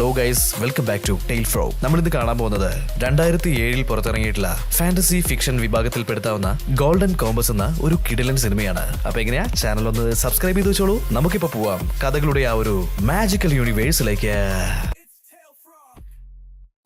Hello guys welcome back to tail ഫ്രോ നമ്മളിന്ന് കാണാൻ പോകുന്നത് രണ്ടായിരത്തി ഏഴിൽ പുറത്തിറങ്ങിയിട്ടുള്ള ഫാന്റസി ഫിക്ഷൻ വിഭാഗത്തിൽ പെടുത്താവുന്ന ഗോൾഡൻ കോമ്പസ് എന്ന ഒരു കിടിലൻ സിനിമയാണ്. അപ്പൊ എങ്ങനെയാ? ചാനൽ ഒന്ന് സബ്സ്ക്രൈബ് ചെയ്ത് വെച്ചോളൂ. നമുക്കിപ്പോ പോവാം. കഥകളുടെ ആ ഒരു മാജിക്കൽ യൂണിവേഴ്സിലേക്ക്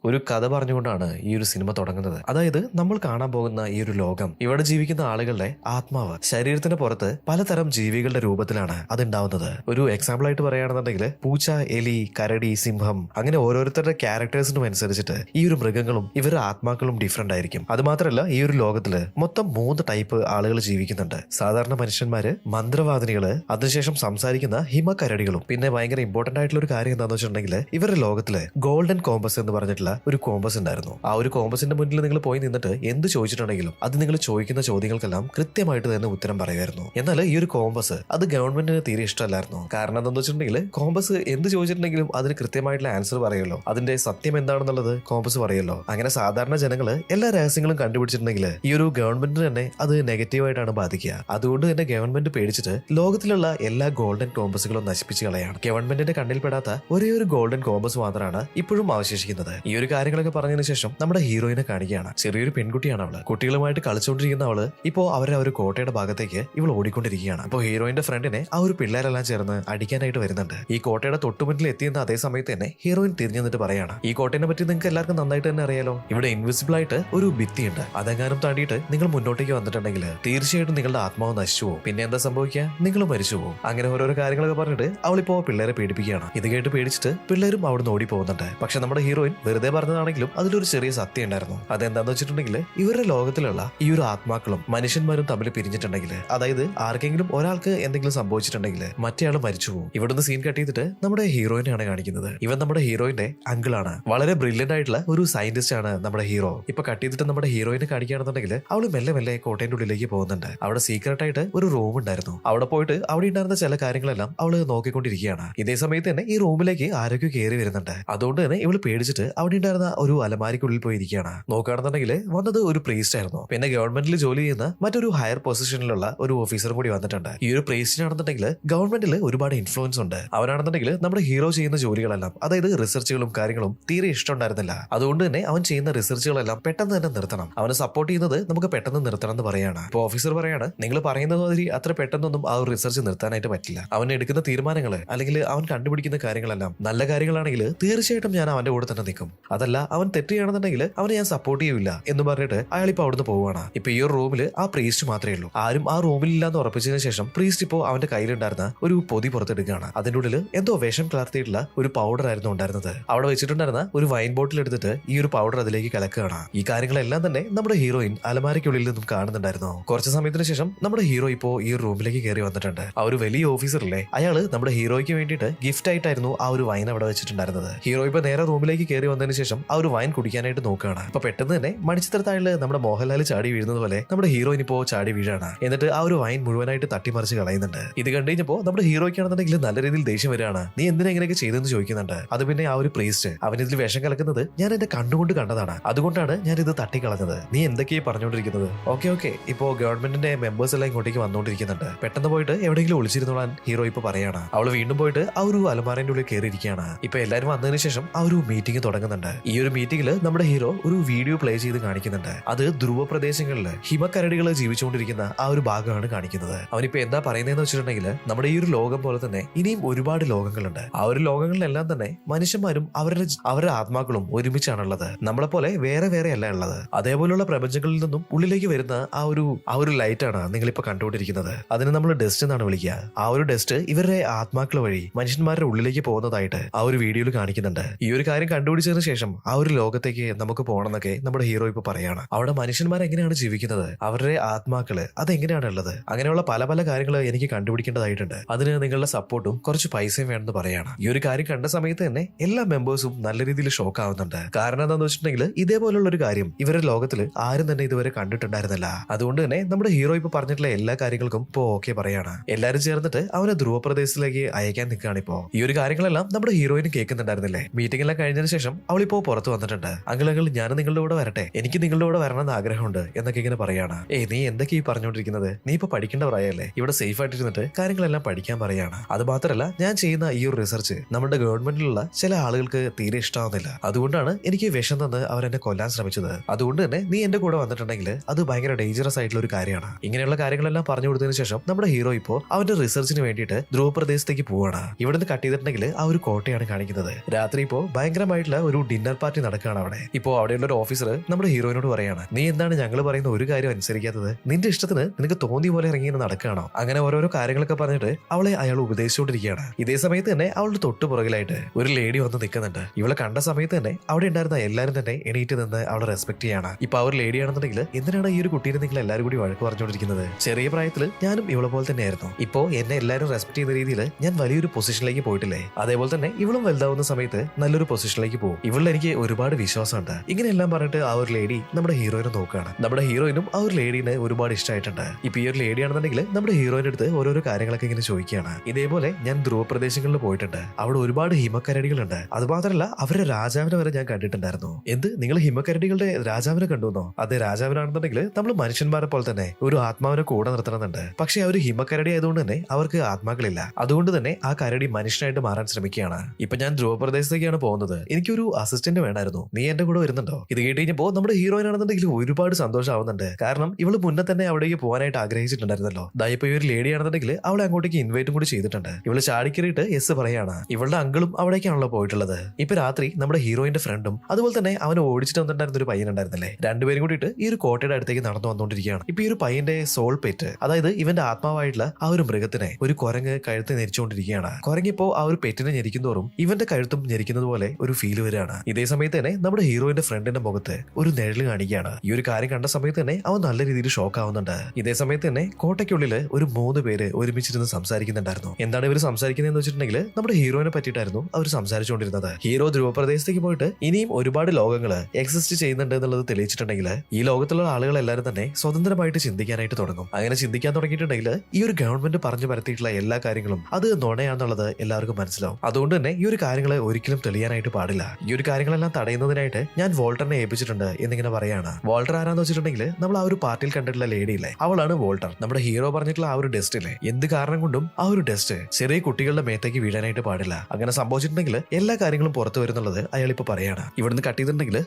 ഒരു കഥ പറഞ്ഞുകൊണ്ടാണ് ഈ ഒരു സിനിമ തുടങ്ങുന്നത്. അതായത് നമ്മൾ കാണാൻ പോകുന്ന ഈ ഒരു ലോകം ഇവിടെ ജീവിക്കുന്ന ആളുകളുടെ ആത്മാവ് ശരീരത്തിന് പുറത്ത് പലതരം ജീവികളുടെ രൂപത്തിലാണ് അതുണ്ടാവുന്നത്. ഒരു എക്സാമ്പിൾ ആയിട്ട് പറയുകയാണെന്നുണ്ടെങ്കിൽ പൂച്ച എലി കരടി സിംഹം അങ്ങനെ ഓരോരുത്തരുടെ ക്യാരക്ടേഴ്സിനും അനുസരിച്ചിട്ട് ഈ ഒരു മൃഗങ്ങളും ഇവരുടെ ആത്മാക്കളും ഡിഫറെന്റ് ആയിരിക്കും. അത് മാത്രമല്ല ഈ ഒരു ലോകത്തിൽ മൊത്തം മൂന്ന് ടൈപ്പ് ആളുകൾ ജീവിക്കുന്നുണ്ട്. സാധാരണ മനുഷ്യന്മാര് മന്ത്രവാദിനികൾ അതിനുശേഷം സംസാരിക്കുന്ന ഹിമ കരടികളും പിന്നെ ഭയങ്കര ഇമ്പോർട്ടന്റ് ആയിട്ടുള്ള ഒരു കാര്യം എന്താണെന്ന് വെച്ചിട്ടുണ്ടെങ്കിൽ ഇവരുടെ ലോകത്തിൽ ഗോൾഡൻ കോമ്പസ് എന്ന് പറഞ്ഞിട്ടുള്ള ഒരു കോമ്പസ് ഉണ്ടായിരുന്നു. ആ ഒരു കോമ്പസിന്റെ മുന്നിൽ നിങ്ങൾ പോയി നിന്നിട്ട് എന്ത് ചോദിച്ചിട്ടുണ്ടെങ്കിലും അത് നിങ്ങൾ ചോദിക്കുന്ന ചോദ്യങ്ങൾക്കെല്ലാം കൃത്യമായിട്ട് തന്നെ ഉത്തരം പറയുമായിരുന്നു. എന്നാൽ ഈ ഒരു കോമ്പസ് അത് ഗവൺമെന്റിന് തീരെ ഇഷ്ടമല്ലായിരുന്നു. കാരണം എന്താണെന്ന് വെച്ചിട്ടുണ്ടെങ്കിൽ കോമ്പസ് എന്ത് ചോദിച്ചിട്ടുണ്ടെങ്കിലും അതിന് കൃത്യമായിട്ടുള്ള ആൻസർ പറയുമല്ലോ. അതിന്റെ സത്യം എന്താണെന്നുള്ളത് കോമ്പസ് പറയുമല്ലോ. അങ്ങനെ സാധാരണ ജനങ്ങൾ എല്ലാ രഹസ്യങ്ങളും കണ്ടുപിടിച്ചിട്ടുണ്ടെങ്കിൽ ഈ ഒരു ഗവൺമെന്റിന് തന്നെ അത് നെഗറ്റീവായിട്ടാണ് ബാധിക്കുക. അതുകൊണ്ട് തന്നെ ഗവൺമെന്റ് പേടിച്ചിട്ട് ലോകത്തിലുള്ള എല്ലാ ഗോൾഡൻ കോമ്പസുകളും നശിപ്പിച്ച് കളയാണ്. ഗവൺമെന്റിന്റെ കണ്ണിൽപ്പെടാത്ത ഒരേ ഒരു ഗോൾഡൻ കോമ്പസ് മാത്രമാണ് ഇപ്പോഴും അവശേഷിക്കുന്നത്. ഈ കാര്യങ്ങളൊക്കെ പറഞ്ഞതിന് ശേഷം നമ്മുടെ ഹീറോയിനെ കാണിക്കുകയാണ്. ചെറിയൊരു പെൺകുട്ടിയാണ് അവൾ. കുട്ടികളുമായിട്ട് കളിച്ചുകൊണ്ടിരിക്കുന്ന അവൾ ഇപ്പോ അവരെ ഒരു കോട്ടയുടെ ഭാഗത്തേക്ക് ഇവൾ ഓടിക്കൊണ്ടിരിക്കുകയാണ്. അപ്പോൾ ഹീറോയിന്റെ ഫ്രണ്ടിനെ ആ ഒരു പിള്ളേരെല്ലാം ചേർന്ന് അടിക്കാനായിട്ട് വരുന്നുണ്ട്. ഈ കോട്ടയുടെ തൊട്ടുമുന്നിൽ എത്തിയെന്ന അതേ സമയത്ത് തന്നെ ഹീറോയിൻ തിരിഞ്ഞു നിന്നിട്ട് പറയാണ് ഈ കോട്ടയെ പറ്റി നിങ്ങൾക്ക് എല്ലാവർക്കും നന്നായിട്ട് തന്നെ അറിയാലോ? ഇവിടെ ഇൻവിസിബിൾ ആയിട്ട് ഒരു ഭിത്തിയുണ്ട്. അതെങ്ങാനും താണ്ടിയിട്ട് നിങ്ങൾ മുന്നോട്ടേക്ക് വന്നിട്ടുണ്ടെങ്കിൽ തീർച്ചയായിട്ടും നിങ്ങളുടെ ആത്മാവ് നശിച്ചു പോകും. പിന്നെ എന്താ സംഭവിക്കുക? നിങ്ങൾ മരിച്ചു പോകും. അങ്ങനെ ഓരോരോ കാര്യങ്ങളൊക്കെ പറഞ്ഞിട്ട് അവളിപ്പോ പിള്ളേരെ പേടിപ്പിക്കുകയാണ്. ഇത് കേട്ട് പേടിച്ചിട്ട് പിള്ളേരും അവിടുന്ന് ഓടി പോകുന്നുണ്ട് പക്ഷെ നമ്മുടെ ഹീറോയിൻ വെറുതെ പറഞ്ഞതാണെങ്കിലും അതിലൊരു ചെറിയ സത്യം ഉണ്ടായിരുന്നു. അതെന്താന്ന് വെച്ചിട്ടുണ്ടെങ്കിൽ ഇവരുടെ ലോകത്തിലുള്ള ഈ ഒരു ആത്മാക്കളും മനുഷ്യന്മാരും തമ്മിൽ പിരിഞ്ഞിട്ടുണ്ടെങ്കിൽ അതായത് ആർക്കെങ്കിലും ഒരാൾക്ക് എന്തെങ്കിലും സംഭവിച്ചിട്ടുണ്ടെങ്കിൽ മറ്റേയാൾ മരിച്ചു പോകും ഇവിടുന്ന് സീൻ കട്ട് ചെയ്തിട്ട് നമ്മുടെ ഹീറോയിനെയാണ് കാണിക്കുന്നത്. ഇവൻ നമ്മുടെ ഹീറോയിന്റെ അങ്കിളാണ് വളരെ ബ്രില്യന്റ് ആയിട്ടുള്ള ഒരു സയന്റിസ്റ്റ് ആണ് നമ്മുടെ ഹീറോ ഇപ്പൊ കട്ട് ചെയ്തിട്ട് നമ്മുടെ ഹീറോയിനെ കാണിക്കുകയാണെന്നുണ്ടെങ്കിൽ അവൾ മെല്ലെ മെല്ലെ കോട്ടയുടെ ഉള്ളിലേക്ക് പോകുന്നുണ്ട്. അവിടെ സീക്രട്ട് ആയിട്ട് ഒരു റൂം ഉണ്ടായിരുന്നു. അവിടെ പോയിട്ട് അവിടെ ഉണ്ടായിരുന്ന ചില കാര്യങ്ങളെല്ലാം അവൾ നോക്കിക്കൊണ്ടിരിക്കുകയാണ്. ഇതേ സമയത്ത് തന്നെ ഈ റൂമിലേക്ക് ആരൊക്കെ കയറി വരുന്നുണ്ട്. അതുകൊണ്ട് തന്നെ ഇവൾ പേടിച്ചിട്ട് അവിടെ ഉണ്ടായിരുന്ന ഒരു അലമാരിക്കുള്ളിൽ പോയി ഇരിക്കുകയാണ് നോക്കുകയാണെന്നുണ്ടെങ്കിൽ വന്നത് ഒരു പ്രീസ്റ്റ് ആയിരുന്നു. പിന്നെ ഗവൺമെന്റിൽ ജോലി ചെയ്യുന്ന മറ്റൊരു ഹയർ പൊസിഷനിലുള്ള ഒരു ഓഫീസർ കൂടി വന്നിട്ടുണ്ട്. ഈ ഒരു പ്രീസ്റ്റിനാണെന്നുണ്ടെങ്കിൽ ഗവൺമെന്റിൽ ഒരുപാട് ഇൻഫ്ലുവൻസ് ഉണ്ട്. അവനാണെന്നുണ്ടെങ്കിൽ നമ്മുടെ ഹീറോ ചെയ്യുന്ന ജോലികളെല്ലാം അതായത് റിസർച്ചുകളും കാര്യങ്ങളും തീരെ ഇഷ്ടമുണ്ടായിരുന്നില്ല. അതുകൊണ്ട് തന്നെ അവൻ ചെയ്യുന്ന റിസർച്ചുകളെല്ലാം പെട്ടെന്ന് തന്നെ നിർത്തണം. അവനെ സപ്പോർട്ട് ചെയ്യുന്നത് നമുക്ക് പെട്ടെന്ന് നിർത്തണം എന്ന് പറയാണ് ഇപ്പോൾ ഓഫീസർ പറയാണ് നിങ്ങൾ പറയുന്നത് മാതിരി അത്ര പെട്ടെന്നൊന്നും ആ ഒരു റിസർച്ച് നിർത്താനായിട്ട് പറ്റില്ല. അവൻ എടുക്കുന്ന തീരുമാനങ്ങൾ അല്ലെങ്കിൽ അവൻ കണ്ടുപിടിക്കുന്ന കാര്യങ്ങളെല്ലാം നല്ല കാര്യങ്ങളാണെങ്കിൽ തീർച്ചയായിട്ടും ഞാൻ അവന്റെ കൂടെ തന്നെ നിൽക്കും. അതല്ല അവൻ തെറ്റുകയാണെന്നുണ്ടെങ്കിൽ അവനെ ഞാൻ സപ്പോർട്ട് ചെയ്യൂല എന്ന് പറഞ്ഞിട്ട് അയാൾ ഇപ്പൊ അവിടുന്ന് പോവുകയാണ്. ഇപ്പൊ ഈ ഒരു റൂമിൽ ആ പ്രീസ്റ്റ് മാത്രമേ ഉള്ളൂ. ആരും ആ റൂമിൽ എന്ന് ഉറപ്പിച്ചതിന് ശേഷം പ്രീസ്റ്റ് ഇപ്പോൾ അവന്റെ കയ്യിലുണ്ടായിരുന്ന ഒരു പൊതി പുറത്തെടുക്കുകയാണ്. അതിന്റെ ഉള്ളിൽ എന്തോ വിഷം കലർത്തിയിട്ടുള്ള ഒരു പൗഡർ ആയിരുന്നു ഉണ്ടായിരുന്നത്. അവിടെ വെച്ചിട്ടുണ്ടായിരുന്ന ഒരു വൈൻ ബോട്ടിൽ എടുത്തിട്ട് ഈ ഒരു പൗഡർ അതിലേക്ക് കലക്കുകയാണ്. ഈ കാര്യങ്ങളെല്ലാം തന്നെ നമ്മുടെ ഹീറോയിൻ അലമാരയ്ക്കുള്ളിൽ നിന്നും കാണുന്നുണ്ടായിരുന്നു. കുറച്ച് സമയത്തിന് ശേഷം നമ്മുടെ ഹീറോ ഇപ്പോ ഈ റൂമിലേക്ക് കയറി വന്നിട്ടുണ്ട്. ആ ഒരു വലിയ ഓഫീസറിലെ അയാൾ നമ്മുടെ ഹീറോയ്ക്ക് വേണ്ടിയിട്ട് ഗിഫ്റ്റ് ആയിട്ടായിരുന്നു ആ ഒരു വൈൻ അവിടെ വെച്ചിട്ടുണ്ടായിരുന്നത്. ഹീറോ ഇപ്പൊ നേരെ റൂമിലേക്ക് കയറി വന്നതിന് ശേഷം ആ ഒരു വൈൻ കുടിക്കാനായിട്ട് നോക്കുകയാണ്. അപ്പൊ പെട്ടെന്ന് തന്നെ മണിച്ചിത്രത്താഴിൽ നമ്മുടെ മോഹൻലാൽ ചാടി വീഴുന്നത് പോലെ നമ്മുടെ ഹീറോയിൻ ഇപ്പോ ചാടി വീഴാണ്. എന്നിട്ട് ആ ഒരു വൈൻ മുഴുവനായിട്ട് തട്ടിമറിച്ച് കളയുന്നുണ്ട്. ഇത് കണ്ടു കഴിഞ്ഞപ്പോ നമ്മുടെ ഹീറോയ്ക്കാണെന്നുണ്ടെങ്കിൽ നല്ല രീതിയിൽ ദേഷ്യം വരികയാണ്. നീ എന്തിനാ ഇങ്ങനെയൊക്കെ ചെയ്തെന്ന് ചോദിക്കുന്നുണ്ട്. അത് പിന്നെ ആ ഒരു പ്രീസ്റ്റ് അവൻ ഇതിൽ വിഷം കലക്കുന്നത് ഞാൻ എന്റെ കണ്ണുകൊണ്ട് കണ്ടതാണ്. അതുകൊണ്ടാണ് ഞാൻ ഇത് തട്ടിക്കളഞ്ഞത്. നീ എന്തൊക്കെയാ പറഞ്ഞുകൊണ്ടിരിക്കുന്നത്? Okay okay. ഇപ്പോ ഗവൺമെന്റിന്റെ മെമ്പേഴ്സ് എല്ലാം ഇങ്ങോട്ടേക്ക് വന്നുകൊണ്ടിരിക്കുന്നുണ്ട് പെട്ടെന്ന് പോയിട്ട് എവിടെയെങ്കിലും ഒളിച്ചിരുന്നോളാൻ ഹീറോ ഇപ്പൊ പറയാണ്. അവൾ വീണ്ടും പോയിട്ട് ആ ഒരു അലമാരന്റെ ഉള്ളിൽ കയറിയിരിക്കുകയാണ് ഇപ്പൊ എല്ലാരും വന്നതിന് ശേഷം ആ ഒരു മീറ്റിംഗ് തുടങ്ങുന്നുണ്ട്. ഈ ഒരു മീറ്റിംഗിൽ നമ്മുടെ ഹീറോ ഒരു വീഡിയോ പ്ലേ ചെയ്ത് കാണിക്കുന്നുണ്ട്. അത് ധ്രുവ പ്രദേശങ്ങളിൽ ഹിമക്കരടികൾ ജീവിച്ചുകൊണ്ടിരിക്കുന്ന ആ ഒരു ഭാഗമാണ് കാണിക്കുന്നത്. അവനിപ്പോ എന്താ പറയുന്നതെന്ന് വെച്ചിട്ടുണ്ടെങ്കിൽ നമ്മുടെ ഈ ഒരു ലോകം പോലെ തന്നെ ഇനിയും ഒരുപാട് ലോകങ്ങളുണ്ട്. ആ ഒരു ലോകങ്ങളിലെല്ലാം തന്നെ മനുഷ്യന്മാരും അവരുടെ അവരുടെ ആത്മാക്കളും ഒരുമിച്ചാണുള്ളത്. നമ്മളെ പോലെ വേറെ വേറെ അല്ല ഉള്ളത്. അതേപോലെയുള്ള പ്രപഞ്ചങ്ങളിൽ നിന്നും ഉള്ളിലേക്ക് വരുന്ന ആ ഒരു ആ ഒരു ലൈറ്റ് ആണ് നിങ്ങളിപ്പോ കണ്ടുകൊണ്ടിരിക്കുന്നത്. അതിന് നമ്മൾ ഡസ്റ്റ് എന്നാണ് വിളിക്കുക. ആ ഒരു ഡസ്റ്റ് ഇവരുടെ ആത്മാക്കൾ വഴി മനുഷ്യന്മാരുടെ ഉള്ളിലേക്ക് പോകുന്നതായിട്ട് ആ ഒരു വീഡിയോയിൽ കാണിക്കുന്നുണ്ട്. ഈ ഒരു കാര്യം കണ്ടുപിടിച്ചതിന് ശേഷം ആ ഒരു ലോകത്തേക്ക് നമുക്ക് പോകണമെന്നൊക്കെ നമ്മുടെ ഹീറോ ഇപ്പൊ പറയാണ്. അവിടെ മനുഷ്യന്മാർ എങ്ങനെയാണ് ജീവിക്കുന്നത്? അവരുടെ ആത്മാക്കൾ അതെങ്ങനെയാണ് ഉള്ളത്? അങ്ങനെയുള്ള പല പല കാര്യങ്ങൾ എനിക്ക് കണ്ടുപിടിക്കേണ്ടതായിട്ടുണ്ട്. അതിന് നിങ്ങളുടെ സപ്പോർട്ടും കുറച്ച് പൈസയും വേണമെന്ന് പറയാണ്. ഈ ഒരു കാര്യം കണ്ട സമയത്ത് തന്നെ എല്ലാ മെമ്പേഴ്സും നല്ല രീതിയിൽ ഷോക്ക് ആവുന്നുണ്ട്. കാരണം എന്താണെന്ന് വെച്ചിട്ടുണ്ടെങ്കിൽ ഇതേപോലുള്ള ഒരു കാര്യം ഇവരുടെ ലോകത്തിൽ ആരും തന്നെ ഇതുവരെ കണ്ടിട്ടുണ്ടായിരുന്നില്ല. അതുകൊണ്ട് തന്നെ നമ്മുടെ ഹീറോ ഇപ്പൊ പറഞ്ഞിട്ടുള്ള എല്ലാ കാര്യങ്ങൾക്കും ഇപ്പോ ഓക്കെ പറയാണ്. എല്ലാരും ചേർന്നിട്ട് അവരെ ധ്രുവപ്രദേശത്തിലേക്ക് അയക്കാൻ നിൽക്കുകയാണ് ഇപ്പോ. ഈ ഒരു കാര്യങ്ങളെല്ലാം നമ്മുടെ ഹീറോയിന് കേൾക്കുന്നുണ്ടായിരുന്നില്ലേ? മീറ്റിംഗ് എല്ലാം കഴിഞ്ഞതിന് ശേഷം അവൾ അവളിപ്പോ പുറത്ത് വന്നിട്ടുണ്ട്. അങ്കിൾ ഞാൻ നിങ്ങളുടെ കൂടെ വരട്ടെ. എനിക്ക് നിങ്ങളുടെ കൂടെ വരണം എന്ന് ആഗ്രഹമുണ്ട് എന്നൊക്കെ ഇങ്ങനെ പറയാണ്. ഏ നീ എന്തൊക്കെ ഈ പറഞ്ഞുകൊണ്ടിരിക്കുന്നത്? നീ ഇപ്പൊ പഠിക്കേണ്ട പ്രായല്ലേ? ഇവിടെ സേഫ് ആയിട്ടിരുന്നിട്ട് കാര്യങ്ങളെല്ലാം പഠിക്കാൻ പറയാണ്. അത് മാത്രമല്ല ഞാൻ ചെയ്യുന്ന ഈ ഒരു റിസർച്ച് നമ്മുടെ ഗവൺമെന്റിലുള്ള ചില ആളുകൾക്ക് തീരെ ഇഷ്ടമാവുന്നില്ല അതുകൊണ്ടാണ് എനിക്ക് വിഷം തന്ന് അവരെന്നെ കൊല്ലാൻ ശ്രമിച്ചത്. അതുകൊണ്ട് തന്നെ നീ എന്റെ കൂടെ വന്നിട്ടുണ്ടെങ്കിൽ അത് ഭയങ്കര ഡേഞ്ചറസ് ആയിട്ടുള്ള ഒരു കാര്യമാണ്. ഇങ്ങനെയുള്ള കാര്യങ്ങളെല്ലാം പറഞ്ഞു കൊടുത്തതിന് ശേഷം നമ്മുടെ ഹീറോ ഇപ്പോ അവന്റെ റിസർച്ചിന് വേണ്ടിയിട്ട് ധ്രുവപ്രദേശത്തേക്ക് പോവാണ്. ഇവിടുന്ന് കട്ട് ചെയ്തിട്ടുണ്ടെങ്കിൽ ആ ഒരു കോട്ടയാണ് കാണിക്കുന്നത്. രാത്രി ഇപ്പോ ഭയങ്കരമായിട്ടുള്ള ഒരു ഡിന്നർ പാർട്ടി നടക്കുകയാണ് അവിടെ. ഇപ്പോ അവിടെയുള്ള ഒരു ഓഫീസർ നമ്മുടെ ഹീറോയിനോട് പറയാണ് നീ എന്താണ് ഞങ്ങൾ പറയുന്ന ഒരു കാര്യം അനുസരിക്കാത്തത്? നിന്റെ ഇഷ്ടത്തിന് നിനക്ക് തോന്നി പോലെ ഇറങ്ങി നടക്കുകയാണോ? അങ്ങനെ ഓരോരോ കാര്യങ്ങളൊക്കെ പറഞ്ഞിട്ട് അവളെ അയാൾ ഉപദേശിച്ചുകൊണ്ടിരിക്കുകയാണ്. ഇതേ സമയത്ത് തന്നെ അവളുടെ തൊട്ടു പുറകിലായിട്ട് ഒരു ലേഡി വന്ന് നിൽക്കുന്നുണ്ട്. ഇവളെ കണ്ട സമയത്ത് തന്നെ അവിടെ ഉണ്ടായിരുന്ന എല്ലാവരും തന്നെ എണീറ്റ് നിന്ന് അവളെ റെസ്പെക്ട് ചെയ്യാണ് ഇപ്പൊ ഒരു ലേഡി ആണെന്നുണ്ടെങ്കിൽ എന്തിനാണ് ഈ ഒരു കുട്ടീനെ നിങ്ങൾ എല്ലാവരും കൂടി വഴക്ക് പറഞ്ഞുകൊണ്ടിരിക്കുന്നത്? ചെറിയ പ്രായത്തിൽ ഞാനും ഇവളെ പോലെ തന്നെയായിരുന്നു. ഇപ്പോ എന്നെ എല്ലാവരും റെസ്പെക്ട് ചെയ്യുന്ന രീതിയിൽ ഞാൻ വലിയൊരു പൊസിഷനിലേക്ക് പോയിട്ടില്ലേ? അതേപോലെ തന്നെ ഇവളും വലുതാവുന്ന സമയത്ത് നല്ലൊരു പൊസിഷനിലേക്ക് പോകും. ഇവളിൽ എനിക്ക് ഒരുപാട് വിശ്വാസമുണ്ട്. ഇങ്ങനെയെല്ലാം പറഞ്ഞിട്ട് ആ ഒരു ലേഡി നമ്മുടെ ഹീറോയിനെ നോക്കുകയാണ്. നമ്മുടെ ഹീറോയിനും ആ ഒരു ലേഡീനെ ഒരുപാട് ഇഷ്ടമായിട്ടുണ്ട്. ഇപ്പൊ ഈ ഒരു ലേഡി ആണെന്നുണ്ടെങ്കിൽ നമ്മുടെ ഹീറോയിന്റെ അടുത്ത് ഓരോരോ കാര്യങ്ങളൊക്കെ ഇങ്ങനെ ചോദിക്കുകയാണ്. ഇതേപോലെ ഞാൻ ധ്രുവപ്രദേശങ്ങളിൽ പോയിട്ടുണ്ട്. അവിടെ ഒരുപാട് ഹിമക്കരടികളുണ്ട്. അതുമാത്രമല്ല അവരുടെ രാജാവിനെ വരെ ഞാൻ കണ്ടിട്ടുണ്ടായിരുന്നു. എന്ത്? നിങ്ങൾ ഹിമക്കരടികളുടെ രാജാവിനെ കണ്ടുവന്നോ? അതെ രാജാവിനാണെന്നുണ്ടെങ്കിൽ നമ്മൾ മനുഷ്യന്മാരെ പോലെ തന്നെ ഒരു ആത്മാവിനെ കൂടെ നിർത്തണമെന്നുണ്ട്. പക്ഷെ അവർ ഹിമക്കരടി ആയതുകൊണ്ട് തന്നെ അവർക്ക് ആത്മാക്കളില്ല. അതുകൊണ്ട് തന്നെ ആ കരടി മനുഷ്യനായിട്ട് മാറാൻ ശ്രമിക്കുകയാണ്. ഇപ്പൊ ഞാൻ ധ്രുവപ്രദേശത്തേക്കാണ് പോകുന്നത്. എനിക്കൊരു അസിസ്റ്റന്റ് വേണമായിരുന്നു നീ എന്റെ കൂടെ വരുന്നുണ്ടോ? ഇത് കേട്ട് കഴിഞ്ഞപ്പോൾ നമ്മുടെ ഹീറോയിൻ ആണെന്നുണ്ടെങ്കിൽ ഒരുപാട് സന്തോഷമാവുന്നുണ്ട്. കാരണം ഇവൾ മുന്നേ തന്നെ അവിടേക്ക് പോകാനായിട്ട് ആഗ്രഹിച്ചിട്ടുണ്ടായിരുന്നല്ലോ. ദാ ഇപ്പൊ ഈ ഒരു ലേഡി ആണെന്നുണ്ടെങ്കിൽ അവളെ അങ്ങോട്ടേക്ക് ഇൻവൈറ്റും കൂടി ചെയ്തിട്ടുണ്ട്. ഇവൾ ചാടിക്കറിയിട്ട് എസ് പറയാണ്. ഇവളുടെ അങ്കിളും അവിടേക്കാണല്ലോ പോയിട്ടുള്ളത്. ഇപ്പൊ രാത്രി നമ്മുടെ ഹീറോയിന്റെ ഫ്രണ്ടും അതുപോലെ തന്നെ അവനെ ഓടിച്ചിട്ട് വന്നിട്ടുണ്ടായിരുന്ന ഒരു പയ്യൻ ഉണ്ടായിരുന്നില്ലേ? രണ്ടുപേരും കൂടിയിട്ട് ഈ ഒരു കോട്ടയുടെ അടുത്തേക്ക് നടന്നു വന്നുകൊണ്ടിരിക്കുകയാണ്. ഇപ്പൊ ഈ ഒരു പയ്യന്റെ സോൾ പെറ്റ് അതായത് ഇവന്റെ ആത്മാവായിട്ടുള്ള ആ ഒരു മൃഗത്തിനെ ഒരു കുരങ്ങ് കഴുത്ത് ഞെരിച്ചുകൊണ്ടിരിക്കുകയാണ്. കുരങ്ങിപ്പോ ആ ഒരു പെറ്റിനെ ഞെരിക്കുന്നതോറും ഇവന്റെ കഴുത്തും ഞെരിക്കുന്നത് പോലെ ഒരു ഫീൽ വരികയാണ്. ഇതേ സമയത്ത് തന്നെ നമ്മുടെ ഹീറോയിന്റെ ഫ്രണ്ടിന്റെ മുഖത്ത് ഒരു നിഴൽ കാണിക്കുകയാണ്. ഈ ഒരു കാര്യം കണ്ട സമയത്ത് തന്നെ അവൻ നല്ല രീതിയിൽ ഷോക്ക് ആവുന്നുണ്ട്. ഇതേ സമയത്ത് തന്നെ കോട്ടയ്ക്കുള്ളിൽ ഒരു മൂന്ന് പേര് ഒരുമിച്ചിരുന്ന് സംസാരിക്കുന്നുണ്ടായിരുന്നു. എന്താണ് ഇവർ സംസാരിക്കുന്നതെന്ന് വെച്ചിട്ടുണ്ടെങ്കിൽ നമ്മുടെ ഹീറോയിനെ പറ്റിയിട്ടായിരുന്നു അവർ സംസാരിച്ചുകൊണ്ടിരുന്നത്. ഹീറോ ധ്രുവപ്രദേശത്തേക്ക് പോയിട്ട് ഇനിയും ഒരുപാട് ലോകങ്ങൾ എക്സിസ്റ്റ് ചെയ്യുന്നുണ്ട് എന്നുള്ളത് തെളിയിച്ചിട്ടുണ്ടെങ്കിൽ ഈ ലോകത്തുള്ള ആളുകൾ എല്ലാവരും തന്നെ സ്വതന്ത്രമായിട്ട് ചിന്തിക്കാനായിട്ട് തുടങ്ങും. അങ്ങനെ ചിന്തിക്കാൻ തുടങ്ങിയിട്ടുണ്ടെങ്കിൽ ഈ ഒരു ഗവൺമെന്റ് പറഞ്ഞു പരത്തിയിട്ടുള്ള എല്ലാ കാര്യങ്ങളും അത് നുണയാന്നുള്ളത് എല്ലാവർക്കും മനസ്സിലാവും. അതുകൊണ്ട് തന്നെ ഈ ഒരു കാര്യങ്ങൾ ഒരിക്കലും തെളിയാനായിട്ട് പാടില്ല. ഈ ഒരു കാര്യങ്ങളെല്ലാം തടയുന്നതിനായിട്ട് ഞാൻ വോൾട്ടറിനെ ഏൽപ്പിച്ചിട്ടുണ്ട് എന്നിങ്ങനെ പറയാണ്. വോൾട്ടർ ആരാന്ന് വെച്ചിട്ടുണ്ടെങ്കിൽ നമ്മൾ ആ ഒരു പാർട്ടിയിൽ കണ്ടിട്ടുള്ള ലേഡി ഇല്ലേ? അവളാണ് വോൾട്ടർ. നമ്മുടെ ഹീറോ പറഞ്ഞിട്ടുള്ള ആ ഒരു ഡസ്റ്റ് ഇല്ലേ? എന്ത് കാരണം കൊണ്ടും ആ ഒരു ഡെസ്റ്റ് ചെറിയ കുട്ടികളുടെ മേത്തേക്ക് വീഴാനായിട്ട് പാടില്ല. അങ്ങനെ സംഭവിച്ചിട്ടുണ്ടെങ്കിൽ എല്ലാ കാര്യങ്ങളും പുറത്തു വരുന്നുള്ളത് അയാൾ ഇപ്പൊ പറയാണ്. ഇവിടുന്ന് കട്ട്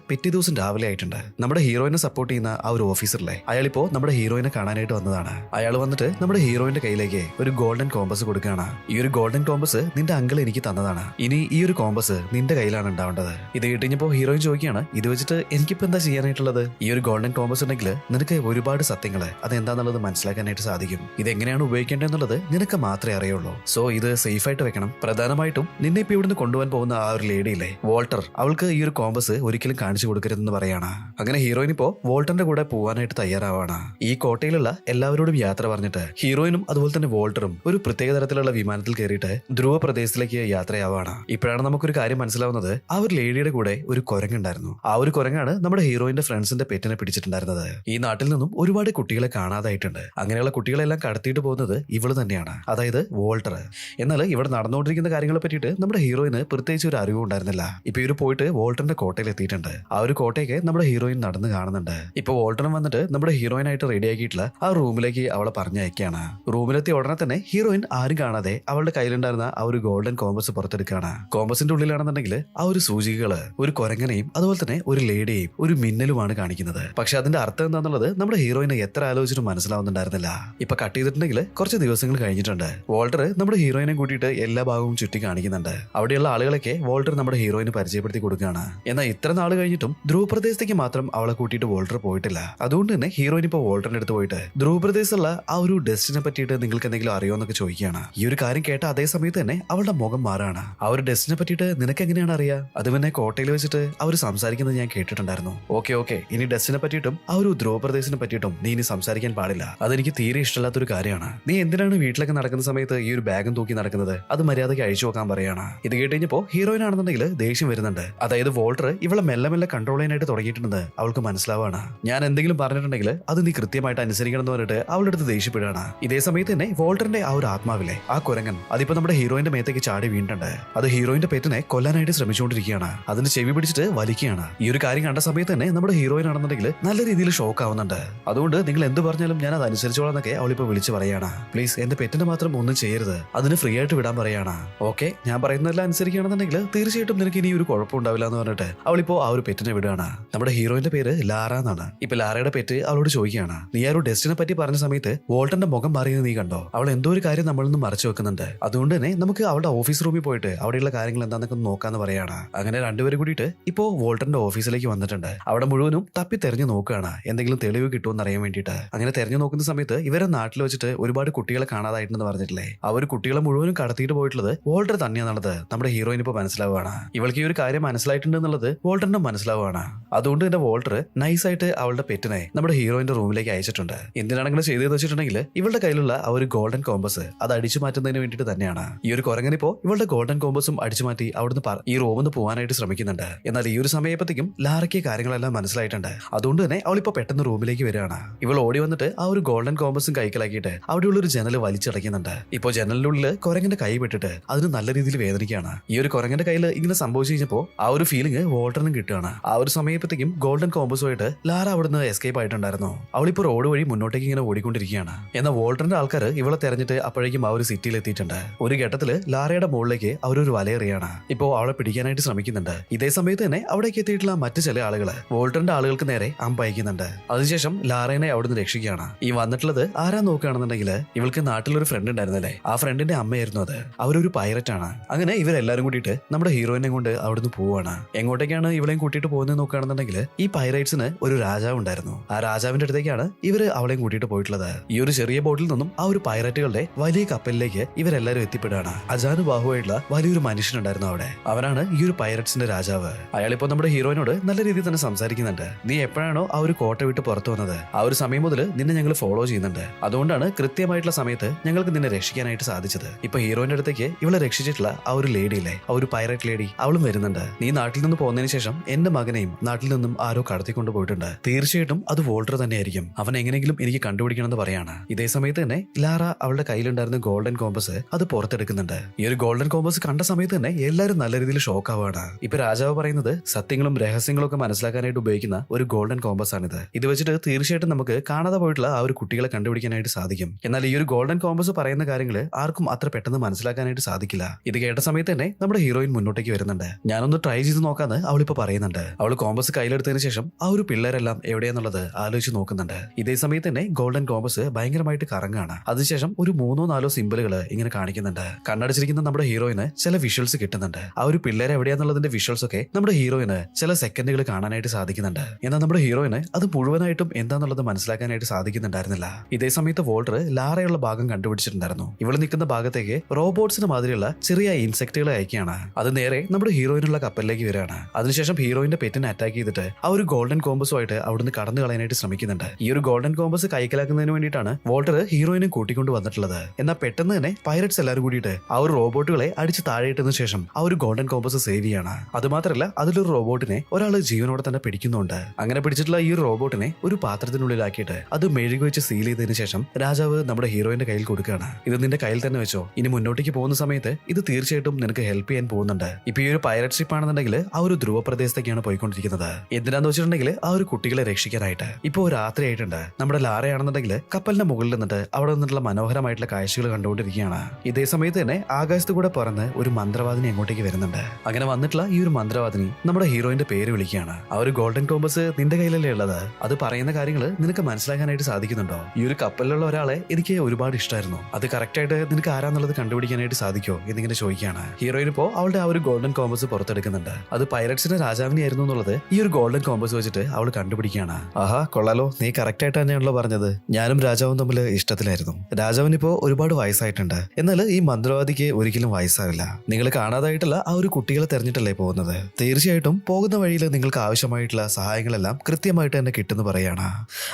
പിറ്റേ ദിവസം രാവിലെ ആയിട്ടുണ്ട്. നമ്മുടെ ഹീറോയിനെ സപ്പോർട്ട് ചെയ്യുന്ന ആ ഒരു ഓഫീസറിലെ അയാളിപ്പോ നമ്മുടെ ഹീറോയിനെ കാണാനായിട്ട് വന്നതാണ്. അയാൾ വന്നിട്ട് നമ്മുടെ ഹീറോയിന്റെ കയ്യിലേക്ക് ഒരു ഗോൾഡൻ കോമ്പസ് കൊടുക്കുകയാണ്. ഈ ഒരു ഗോൾഡൻ കോമ്പസ് നിന്റെ അങ്കിൾ എനിക്ക് തന്നതാണ്. ഇനി ഈ ഒരു കോമ്പസ് നിന്റെ കയ്യിലാണ് ഉണ്ടാവേണ്ടത്. ഇത് കിട്ടിയപ്പോ ഹീറോയിൻ ചോദിക്കുകയാണ് ഇത് വെച്ചിട്ട് എനിക്കിപ്പോ എന്താ ചെയ്യാനായിട്ടുള്ളത്? ഈ ഒരു ഗോൾഡൻ കോമ്പസ് ഉണ്ടെങ്കിൽ നിനക്ക് ഒരുപാട് സത്യങ്ങൾ. അതെന്താണെന്നുള്ളത് മനസ്സിലാക്കാനായിട്ട് സാധിക്കും. ഇത് എങ്ങനെയാണ് ഉപയോഗിക്കേണ്ടതെന്നുള്ളത് നിനക്ക് മാത്രമേ അറിയുള്ളൂ. സോ ഇത് സേഫ് ആയിട്ട് വെക്കണം. പ്രധാനമായിട്ടും നിന്നെ ഇപ്പൊ ഇവിടുന്ന് കൊണ്ടുപോകാൻ പോകുന്ന ആ ഒരു ലേഡിയില്ലേ വോൾട്ടർ. അവൾക്ക് ഈ ഒരു കോമ്പസ് ഒരിക്കലും കാണിച്ചു കൊടുക്കരുതെന്ന് പറയാണ്. അങ്ങനെ ഹീറോയിൻ ഇപ്പോ വോൾട്ടറിന്റെ കൂടെ പോകാനായിട്ട് തയ്യാറാവാണ്. ഈ കോട്ടയിലുള്ള എല്ലാവരോടും യാത്ര പറഞ്ഞിട്ട് ഹീറോയിനും അതുപോലെ തന്നെ വോൾട്ടറും ഒരു പ്രത്യേക തരത്തിലുള്ള വിമാനത്തിൽ കയറിയിട്ട് ധ്രുവ പ്രദേശത്തിലേക്ക് യാത്രയാവാണ്. ഇപ്പോഴാണ് നമുക്കൊരു കാര്യം മനസ്സിലാവുന്നത്. ആ ഒരു ലേഡിയുടെ കൂടെ ഒരു കുരങ്ങുണ്ടായിരുന്നു. ആ ഒരു കുരങ്ങാണ് നമ്മുടെ ഹീറോയിന്റെ ഫ്രണ്ട്സിന്റെ പെറ്റിനെ പിടിച്ചിട്ടുണ്ടായിരുന്നത്. ഈ നാട്ടിൽ നിന്നും ഒരുപാട് കുട്ടികളെ കാണാതായിട്ടുണ്ട്. അങ്ങനെയുള്ള കുട്ടികളെല്ലാം കടത്തിയിട്ട് പോകുന്നത് ഇവൾ തന്നെയാണ്. അതായത് വോൾട്ടർ. എന്നാൽ ഇവിടെ നടന്നുകൊണ്ടിരിക്കുന്ന കാര്യങ്ങളെ പറ്റിയിട്ട് നമ്മുടെ ഹീറോയിന് പ്രത്യേകിച്ച് ഒരു അറിവും ഉണ്ടായിരുന്നില്ല. ഇപ്പൊ ഇവർ പോയിട്ട് വോൾട്ടറിന്റെ കോട്ടയിൽ എത്തിയിട്ടുണ്ട്. ആ ഒരു കോട്ടയൊക്കെ നമ്മുടെ ഹീറോയിൻ നടന്ന് കാണുന്നുണ്ട്. ഇപ്പൊ വോൾട്ടറും വന്നിട്ട് നമ്മുടെ ഹീറോയിനായിട്ട് റെഡി ആക്കിയിട്ടുള്ള ആ റൂമിലേക്ക് അവളെ പറഞ്ഞയക്കുകയാണ്. റൂമിലെത്തിയ ഉടനെ തന്നെ ഹീറോയിൻ ആരും കാണാതെ അവളുടെ കയ്യിലുണ്ടായിരുന്ന ആ ഒരു ഗോൾഡൻ കോമ്പസ് പുറത്തെടുക്കുകയാണ്. കോമ്പസിന്റെ ഉള്ളിലാണെന്നുണ്ടെങ്കിൽ ആ ഒരു സൂചികകൾ ഒരു കൊരങ്ങനെയും അതുപോലെ തന്നെ ഒരു ലേഡിയെയും ഒരു മിന്നലുമാണ് കാണിക്കുന്നത്. പക്ഷെ അതിന്റെ അർത്ഥം എന്താണെന്നുള്ളത് നമ്മുടെ ഹീറോയിനെ എത്ര ആലോചിച്ചിട്ടും മനസ്സിലാവുന്നുണ്ടായിരുന്നില്ല. ഇപ്പൊ കട്ട് ചെയ്തിട്ടുണ്ടെങ്കിൽ കുറച്ച് ദിവസങ്ങൾ കഴിഞ്ഞിട്ടുണ്ട്. വോൾട്ടർ നമ്മുടെ ഹീറോയിനെ കൂട്ടിയിട്ട് എല്ലാ ഭാഗവും ചുറ്റി കാണിക്കുന്നുണ്ട്. അവിടെയുള്ള ആളുകളൊക്കെ വോൾട്ടർ നമ്മുടെ ഹീറോയിന് പരിചയപ്പെടുത്തി കൊടുക്കുകയാണ്. എന്നാൽ ഇത്ര നാൾ കഴിഞ്ഞിട്ടും ധ്രുവപ്രദേശത്തേക്ക് മാത്രം അവളെ കൂട്ടിയിട്ട് വോൾട്ടർ പോയിട്ടില്ല. അതുകൊണ്ട് തന്നെ ഹീറോയിൻ ഇപ്പോൾ വോൾട്ടറിന്റെ അടുത്ത് പോയിട്ട് ധ്രുവപ്രദേശത്തുള്ള ആ ഒരു ഡെസ്റ്റിനെ പറ്റിയിട്ട് നിങ്ങൾക്ക് എന്തെങ്കിലും അറിയോ എന്നൊക്കെ ചോദിക്കുകയാണ്. ഈ ഒരു കാര്യം കേട്ട അതേ സമയത്ത് തന്നെ അവളുടെ മുഖം മാറാണ്. ആ ഒരു ഡെസ്റ്റിനെ പറ്റിയിട്ട് നിനക്ക് എങ്ങനെയാണ് അറിയാ? അത് പിന്നെ കോട്ടയിൽ വെച്ചിട്ട് അവർ സംസാരിക്കുന്നത് ഞാൻ കേട്ടിട്ടുണ്ടായിരുന്നു. ഓക്കെ ഓക്കെ ഇനി ഡസ്സിനെ പറ്റിയിട്ടും ആ ഒരു ധ്രുവപ്രദേശിനെ പറ്റിയിട്ടും നീ ഇനി സംസാരിക്കാൻ പാടില്ല. അതെനിക്ക് തീരെ ഇഷ്ടമില്ലാത്തൊരു കാര്യമാണ്. നീ എന്തിനാണ് വീട്ടിലൊക്കെ നടക്കുന്ന സമയത്ത് ഈ ഒരു ബാഗും തൂക്കി നടക്കുന്നത്? അത് മര്യാദയ്ക്ക് അഴിച്ചു നോക്കാൻ പറയാണ്. ഇത് കേട്ട് കഴിഞ്ഞപ്പോ ഹീറോയിൻ ആണെന്നുണ്ടെങ്കിൽ ദേഷ്യം വരുന്നുണ്ട്. അതായത് വോൾട്ടർ ഇവളെ മെല്ലെ മെല്ലെ കൺട്രോൾ ചെയ്യാനായിട്ട് തുടങ്ങിയിട്ടുണ്ടെന്ന് അവൾക്ക് മനസ്സിലാവാണ്. ഞാൻ എന്തെങ്കിലും പറഞ്ഞിട്ടുണ്ടെങ്കിൽ അത് നീ കൃത്യമായിട്ട് അനുസരിക്കണം എന്ന് പറഞ്ഞിട്ട് അവളുടെ അടുത്ത് ദേഷ്യപ്പെടുകയാണ്. ഇതേ സമയത്ത് തന്നെ വോൾട്ടറിന്റെ ആ ഒരു ആത്മാവിലെ ആ കുരങ്ങൻ അതിപ്പോ നമ്മുടെ ഹീറോയിന്റെ മേത്തേക്ക് ചാടി വീണിട്ടുണ്ട്. അത് ഹീറോയിന്റെ പേറ്റിനെ കൊല്ലാനായിട്ട് ശ്രമിച്ചുകൊണ്ടിരിക്കുകയാണ്. അതിന് ചെവി പിടിച്ചിട്ട് വലിക്കുകയാണ്. ഈ ഒരു കാര്യം കണ്ട സമയത്ത് തന്നെ നമ്മുടെ ഹീറോയിൻ ആണെന്നുണ്ടെങ്കിൽ നല്ല രീതിയിൽ ഷോക്ക് ആവുന്നുണ്ട്. അതുകൊണ്ട് നിങ്ങൾ എന്ത് പറഞ്ഞാലും ഞാൻ അത് അനുസരിച്ചോളാം എന്നൊക്കെ അവളിപ്പോ വിളിച്ച് പറയാണ്. പ്ലീസ് എന്റെ പെറ്റിന് മാത്രം ഒന്നും ചെയ്യരുത്. അതിന് ഫ്രീ ആയിട്ട് വിടാൻ പറയാണ്. ഓക്കെ ഞാൻ പറയുന്നതെല്ലാം അനുസരിക്കുകയാണെന്നുണ്ടെങ്കിൽ തീർച്ചയായിട്ടും നിനക്ക് ഇനി ഒരു കുഴപ്പമുണ്ടാവില്ല എന്ന് പറഞ്ഞിട്ട് അവളിപ്പോ ആ ഒരു പെറ്റിനെ വിടുകയാണ്. നമ്മുടെ ഹീറോയിന്റെ പേര് ലാറ എന്നാണ്. ഇപ്പൊ ലാറയുടെ പെറ്റ് അവളോട് ചോദിക്കുകയാണ്. നീ ആ ഒരു ഡെസ്റ്റിനെ പറ്റി പറഞ്ഞ സമയത്ത് വോൾട്ടന്റെ മുഖം മാറിയത് നീ കണ്ടോ? അവൾ എന്തോ ഒരു കാര്യം നമ്മളിൽ നിന്ന് മറച്ചു വെക്കുന്നുണ്ട്. അതുകൊണ്ട് തന്നെ നമുക്ക് അവളുടെ ഓഫീസ് റൂമിൽ പോയിട്ട് അവിടെയുള്ള കാര്യങ്ങൾ എന്താണെന്നൊക്കെ നോക്കാന്ന് പറയാണ്. അങ്ങനെ രണ്ടുപേരും കൂടിയിട്ട് ഇപ്പോ വോൾട്ടറിന്റെ ഓഫീസിലേക്ക് വന്നിട്ടുണ്ട്. അവിടെ മുഴുവനും തപ്പി തെരഞ്ഞു നോക്കുകയാണ്. എന്തെങ്കിലും തെളിവ് കിട്ടുമെന്ന് അറിയാൻ വേണ്ടിയിട്ട്. അങ്ങനെ തെരഞ്ഞു നോക്കുന്ന സമയത്ത് ഇവരെ നാട്ടിൽ വെച്ചിട്ട് ഒരുപാട് കുട്ടികളെ കാണാതായിട്ടുണ്ടെന്ന് പറഞ്ഞിട്ടില്ലേ? അവർ കുട്ടികളെ മുഴുവനും കടത്തിയിട്ട് പോയിട്ടുള്ളത് വോൾട്ടർ തന്നെയാണുള്ളത്. നമ്മുടെ ഹീറോയിൻ ഇപ്പൊ മനസ്സിലാവുകയാണ്. ഇവൾക്ക് ഈ ഒരു കാര്യം മനസ്സിലായിട്ടുണ്ട് എന്നുള്ളത് വോൾട്ടറിനും മനസ്സിലാവുകയാണ്. അതുകൊണ്ട് തന്നെ വോൾട്ടർ നൈസായിട്ട് അവളുടെ പെറ്റിനെ നമ്മുടെ ഹീറോയിന്റെ റൂമിലേക്ക് അയച്ചിട്ടുണ്ട്. എന്തിനാണെങ്കിലും അങ്ങനെ ചെയ്തതെന്ന് വെച്ചിട്ടുണ്ടെങ്കിൽ ഇവളുടെ കയ്യിലുള്ള ആ ഒരു ഗോൾഡൻ കോമ്പസ് അത് അടിച്ചു മാറ്റുന്നതിന് വേണ്ടിയിട്ട് തന്നെയാണ്. ഈ ഒരു കുരങ്ങനിപ്പോ ഇവളുടെ ഗോൾഡൻ കോമ്പസും അടിച്ചു മാറ്റി അവിടുന്ന് ഈ റൂമിൽ നിന്ന് പോകാനായിട്ട് ശ്രമിക്കുന്നുണ്ട്. എന്നാൽ ഈ ഒരു സമയപ്പത്തേക്കും ലാറയ്ക്ക് കാര്യങ്ങളെല്ലാം മനസ്സിലായിട്ടുണ്ട്. അതുകൊണ്ട് തന്നെ അവൾ ഇപ്പൊ പെട്ടെന്ന് റൂമിലേക്ക് വരികയാണ്. ഇവൾ ഓടി വന്നിട്ട് ആ ഒരു ഗോൾഡൻ കോമ്പസും കൈക്കലാക്കിയിട്ട് അവിടെയുള്ള ഒരു ജനൽ വലിച്ചടയ്ക്കുന്നുണ്ട് ഇപ്പോ ജനലിനുള്ളിൽ കുരങ്ങന്റെ കൈ വിട്ടിട്ട് അതിന് നല്ല രീതിയിൽ വേദനിക്കുകയാണ്. ഈ ഒരു കുരങ്ങന്റെ കയ്യിൽ ഇങ്ങനെ സംഭവിച്ചു കഴിഞ്ഞപ്പോ ആ ഒരു ഫീലിംഗ് വോൾട്ടറിനും കിട്ടുകയാണ്. ആ ഒരു സമയപ്പത്തേക്കും ഗോൾഡൻ കോമ്പസുമായിട്ട് ലാറ അവിടുന്ന് എസ്കേപ്പ് ആയിട്ടുണ്ടായിരുന്നു. അവളിപ്പോ റോഡ് വഴി മുന്നോട്ടേക്ക് ഇങ്ങനെ ഓടിക്കൊണ്ടിരിക്കുകയാണ്. എന്നാൽ വോൾട്ടറിന്റെ ആൾക്കാർ ഇവളെ തെരഞ്ഞിട്ട് അപ്പോഴേക്കും ആ ഒരു സിറ്റിയിൽ എത്തിയിട്ടുണ്ട് ഒരു ഘട്ടത്തിൽ ലാറയുടെ മുകളിലേക്ക് അവരൊരു വലയെറിയാണ്. ഇപ്പോ അവളെ പിടിക്കാനായിട്ട് ശ്രമിക്കുന്നുണ്ട്. ഇതേ സമയത്ത് തന്നെ അവിടേക്ക് എത്തിയിട്ടുള്ള മറ്റു ചില ആളുകൾ വോൾട്ടറിന്റെ ആളുകൾക്ക് നേരെ അമ്പയക്കുന്നുണ്ട്. അതിനുശേഷം ലാറേനെ അവിടുന്ന് രക്ഷിക്കുകയാണ്. ഈ വന്നിട്ടുള്ളത് ആരാ നോക്കുകയാണെന്നുണ്ടെങ്കിൽ ഇവൾക്ക് നാട്ടിലൊരു ഫ്രണ്ട് ഉണ്ടായിരുന്നല്ലേ? ആ ഫ്രണ്ടിന്റെ അമ്മയായിരുന്നു അത്. അവരൊരു പൈററ്റ് ആണ്. അങ്ങനെ ഇവരെല്ലാരും കൂടിയിട്ട് നമ്മുടെ ഹീറോയിനെ കൊണ്ട് അവിടുന്ന് പോവാണ് എങ്ങോട്ടേക്കാണ് ഇവളെയും കൂട്ടിയിട്ട് പോകുന്നത് നോക്കുകയാണെന്നുണ്ടെങ്കിൽ ഈ പൈറേറ്റ്സിന് ഒരു രാജാവ് ഉണ്ടായിരുന്നു. ആ രാജാവിന്റെ അടുത്തേക്കാണ് ഇവർ അവളെയും കൂട്ടിയിട്ട് പോയിട്ടുള്ളത്. ഈ ഒരു ചെറിയ ബോട്ടിൽ നിന്നും ആ ഒരു പൈററ്റുകളുടെ വലിയ കപ്പലിലേക്ക് ഇവരെല്ലാരും എത്തിപ്പെടുകയാണ്. അജാനുബാഹുവായിട്ടുള്ള വലിയൊരു മനുഷ്യനുണ്ടായിരുന്നു അവിടെ. അവനാണ് ഈ ഒരു പൈററ്റ്സിന്റെ രാജാവ്. അയാളിപ്പോ നമ്മുടെ ഹീറോയിനോട് നല്ല രീതിയിൽ തന്നെ സംസാരിക്കുന്നുണ്ട്. നീ എപ്പോഴാണോ ആ ഒരു കോട്ട വിട്ട് പുറത്തു വന്നത്? ആ ഒരു സമയം മുതൽ നിന്നെ ഞങ്ങൾ ഫോളോ ചെയ്യുന്നുണ്ട്. അതുകൊണ്ടാണ് കൃത്യമായിട്ടുള്ള സമയത്ത് ഞങ്ങൾക്ക് നിന്നെ രക്ഷിക്കാനായിട്ട് സാധിച്ചത്. ഇപ്പൊ ഹീറോയിന്റെ അടുത്തേക്ക് ഇവളെ രക്ഷിച്ചിട്ടുള്ള ആ ഒരു ലേഡി ഇല്ലേ? ആ ഒരു പൈറേറ്റ് ലേഡി അവളും വരുന്നുണ്ട്. നീ നാട്ടിൽ നിന്ന് പോകുന്നതിന് ശേഷം എന്റെ മകനെയും നാട്ടിൽ നിന്നും ആരോ കടത്തിക്കൊണ്ട് പോയിട്ടുണ്ട്. തീർച്ചയായിട്ടും അത് വോൾട്ടർ തന്നെയായിരിക്കും. അവൻ എങ്ങനെയെങ്കിലും എനിക്ക് കണ്ടുപിടിക്കണമെന്ന് പറയാണ്. ഇതേ സമയത്ത് തന്നെ ലാറ അവളുടെ കയ്യിലുണ്ടായിരുന്ന ഗോൾഡൻ കോമ്പസ് അത് പുറത്തെടുക്കുന്നുണ്ട്. ഈ ഒരു ഗോൾഡൻ കോമ്പസ് കണ്ട സമയത്ത് തന്നെ എല്ലാവരും നല്ല രീതിയിൽ ഷോക്ക് ആവുകയാണ്. ഇപ്പൊ രാജാവ് പറയുന്നത് സത്യങ്ങളും രഹസ്യങ്ങളും ഒക്കെ മനസ്സിലാക്കാനായിട്ട് ഉപയോഗിക്കുന്ന ഒരു ഗോൾഡൻ കോമ്പസ് ആണിത്. ഇത് വെച്ചിട്ട് തീർച്ചയായിട്ടും നമുക്ക് കാണാതെ പോയിട്ടുള്ള ആ ഒരു കുട്ടികളെ കണ്ടുപിടിക്കാനായിട്ട് സാധിക്കും. എന്നാൽ ഈ ഒരു ഗോൾഡൻ കോമ്പസ് പറയുന്ന കാര്യങ്ങൾ ആർക്കും അത്ര പെട്ടെന്ന് മനസ്സിലാക്കാനായിട്ട് സാധിക്കില്ല. ഇത് കേട്ട സമയത്ത് തന്നെ നമ്മുടെ ഹീറോയിൻ മുന്നോട്ടേക്ക് വരുന്നുണ്ട്. ഞാനൊന്ന് ട്രൈ ചെയ്ത് നോക്കാന്ന് അവളിപ്പോ പറയുന്നുണ്ട്. അവൾ കോമ്പസ് കയ്യിലെടുത്തതിന് ശേഷം ആ ഒരു പിള്ളേരെല്ലാം എവിടെയാന്നുള്ളത് ആലോചിച്ച് നോക്കുന്നുണ്ട്. ഇതേ സമയത്ത് തന്നെ ഗോൾഡൻ കോമ്പസ് ഭയങ്കരമായിട്ട് കറങ്ങാണ്. അതിനുശേഷം ഒരു മൂന്നോ നാലോ സിമ്പിളുകൾ ഇങ്ങനെ കാണിക്കുന്നുണ്ട്. കണ്ണടച്ചിരിക്കുന്ന നമ്മുടെ ഹീറോയിന് ചില വിഷ്വൽസ് കിട്ടുന്നുണ്ട്. ആ ഒരു പിള്ളേരെ എവിടെയാന്നുള്ളതിന്റെ വിഷ്വൽസ് ഒക്കെ നമ്മുടെ ഹീറോയിന് ചില സെക്കൻഡുകൾ കാണാനായിട്ട് സാധിക്കുന്നുണ്ട്. എന്നാൽ നമ്മുടെ ഹീറോയിന് അത് മുഴുവനായിട്ടും എന്താന്നുള്ളത് മനസ്സിലാക്കാനായിട്ട് സാധിക്കുന്നുണ്ടായിരുന്നില്ല. ഇതേ സമയത്ത് വോൾട്ടർ ലാറയുള്ള ഭാഗം കണ്ടുപിടിച്ചിട്ടുണ്ടായിരുന്നു. ഇവൾ നിൽക്കുന്ന ഭാഗത്തേക്ക് റോബോട്ട്സിന് മാതിരിയുള്ള ചെറിയ ഇൻസെക്ടുകളെ അയക്കുകയാണ്. അത് നേരെ നമ്മുടെ ഹീറോയിനുള്ള കപ്പലിലേക്ക് വരികയാണ്. അതിനുശേഷം ഹീറോയിന്റെ പെറ്റിനെ അറ്റാക്ക് ചെയ്തിട്ട് ആ ഒരു ഗോൾഡൻ കോമ്പസുമായിട്ട് അവിടുന്ന് കടന്നു കളയാനായിട്ട് ശ്രമിക്കുന്നുണ്ട്. ഈ ഒരു ഗോൾഡൻ കോമ്പസ് കൈക്കലാക്കുന്നതിന് വേണ്ടിയിട്ടാണ് വോൾട്ടർ ഹീറോയിനെ കൂട്ടിക്കൊണ്ട് വന്നിട്ടുള്ളത്. എന്നാൽ പെട്ടെന്ന് തന്നെ പൈററ്റ്സ് എല്ലാവരും കൂടിയിട്ട് ആ ഒരു റോബോട്ടുകളെ അടിച്ച് താഴെയിട്ടതിനു ശേഷം ആ ഒരു ഗോൾഡൻ കോമ്പസ് സേവ് ചെയ്യാണ്. അത് മാത്രമല്ല അതിലൊരു റോബോട്ടിനെ ഒരാൾ ജീവനോടെ തന്നെ പിടിക്കുന്നുണ്ട്. അങ്ങനെ പിടിച്ചിട്ടുള്ള ഈ റോബോട്ടിനെ ഒരു പാത്രത്തിനുള്ളിലാക്കിയിട്ട് അത് മെഴുകി വെച്ച് സീൽ ചെയ്തതിനു ശേഷം രാജാവ് നമ്മുടെ ഹീറോയിന്റെ കയ്യിൽ കൊടുക്കുകയാണ്. ഇത് നിന്റെ കയ്യിൽ തന്നെ വെച്ചോ. ഇനി മുന്നോട്ടേക്ക് പോകുന്ന സമയത്ത് ഇത് തീർച്ചയായിട്ടും നിനക്ക് ഹെൽപ്പ് ചെയ്യാൻ പോകുന്നുണ്ട്. ഇപ്പൊ ഈ ഒരു പൈററ്റ് ഷിപ്പ് ആണെന്നുണ്ടെങ്കിൽ ആ ഒരു ധ്രുവ പ്രദേശത്തേക്കാണ് പോയിക്കൊണ്ടിരിക്കുന്നത്. എന്തിനാന്ന് വെച്ചിട്ടുണ്ടെങ്കിൽ ആ ഒരു കുട്ടികളെ രക്ഷിക്കാനായിട്ട്. ഇപ്പോൾ രാത്രി ആയിട്ടുണ്ട് നമ്മുടെ ലാറയാണെന്നുണ്ടെങ്കിൽ കപ്പലിന്റെ മുകളിൽ നിന്നിട്ട് അവിടെ നിന്നിട്ടുള്ള മനോഹരമായിട്ടുള്ള കാഴ്ചകൾ കണ്ടുകൊണ്ടിരിക്കുകയാണ്. ഇതേ സമയത്ത് തന്നെ ആകാശത്ത് കൂടെ പറന്ന് ഒരു മന്ത്രവാദിനി അങ്ങോട്ടേക്ക് വരുന്നുണ്ട്. അങ്ങനെ വന്നിട്ടുള്ള ഒരു മന്ത്രവാദിനി നമ്മുടെ ഹീറോയിന്റെ പേര് വിളിക്കുകയാണ്. ആ ഒരു ഗോൾഡൻ കോമ്പസ് നിന്റെ കയ്യിലല്ലേ ഉള്ളത്? അത് പറയുന്ന കാര്യങ്ങൾ നിനക്ക് മനസ്സിലാക്കാനായിട്ട് സാധിക്കുന്നുണ്ടോ? ഈ ഒരു കപ്പലിലുള്ള ഒരാളെ എനിക്ക് ഒരുപാട് ഇഷ്ടമായിരുന്നു അത് കറക്റ്റ് ആയിട്ട് നിനക്ക് ആരാന്നുള്ളത് കണ്ടുപിടിക്കാനായിട്ട് സാധിക്കുമോ എന്നിങ്ങനെ ചോദിക്കുകയാണ്. ഹീറോയിൻ ഇപ്പോ അവളുടെ ആ ഒരു ഗോൾഡൻ കോമ്പസ് പുറത്തെടുക്കുന്നുണ്ട്. അത് പൈററ്റ്സിന്റെ രാജാവിനെ ആയിരുന്നു എന്നുള്ളത് ഈ ഒരു ഗോൾഡൻ കോമ്പസ് വെച്ചിട്ട് അവൾ കണ്ടുപിടിക്കുകയാണ്. ആഹാ കൊള്ളാലോ. നീ കറക്റ്റ് ആയിട്ട് തന്നെയാണല്ലോ പറഞ്ഞത്. ഞാനും രാജാവും തമ്മിൽ ഇഷ്ടത്തിലായിരുന്നു. രാജാവിനിപ്പോ ഒരുപാട് വയസ്സായിട്ടുണ്ട്. എന്നാൽ ഈ മന്ത്രവാദിക്ക് ഒരിക്കലും വയസ്സാവില്ല. നിങ്ങൾ കാണാതായിട്ടുള്ള ആ ഒരു കുട്ടികളെ തെരഞ്ഞിട്ടല്ലേ പോകുന്നത്. തീർച്ചയായിട്ടും പോകുന്ന വഴിയിൽ നിങ്ങൾക്ക് ആവശ്യമായിട്ടുള്ള സഹായങ്ങളെല്ലാം കൃത്യമായിട്ട് തന്നെ കിട്ടുന്നു പറയാണ്.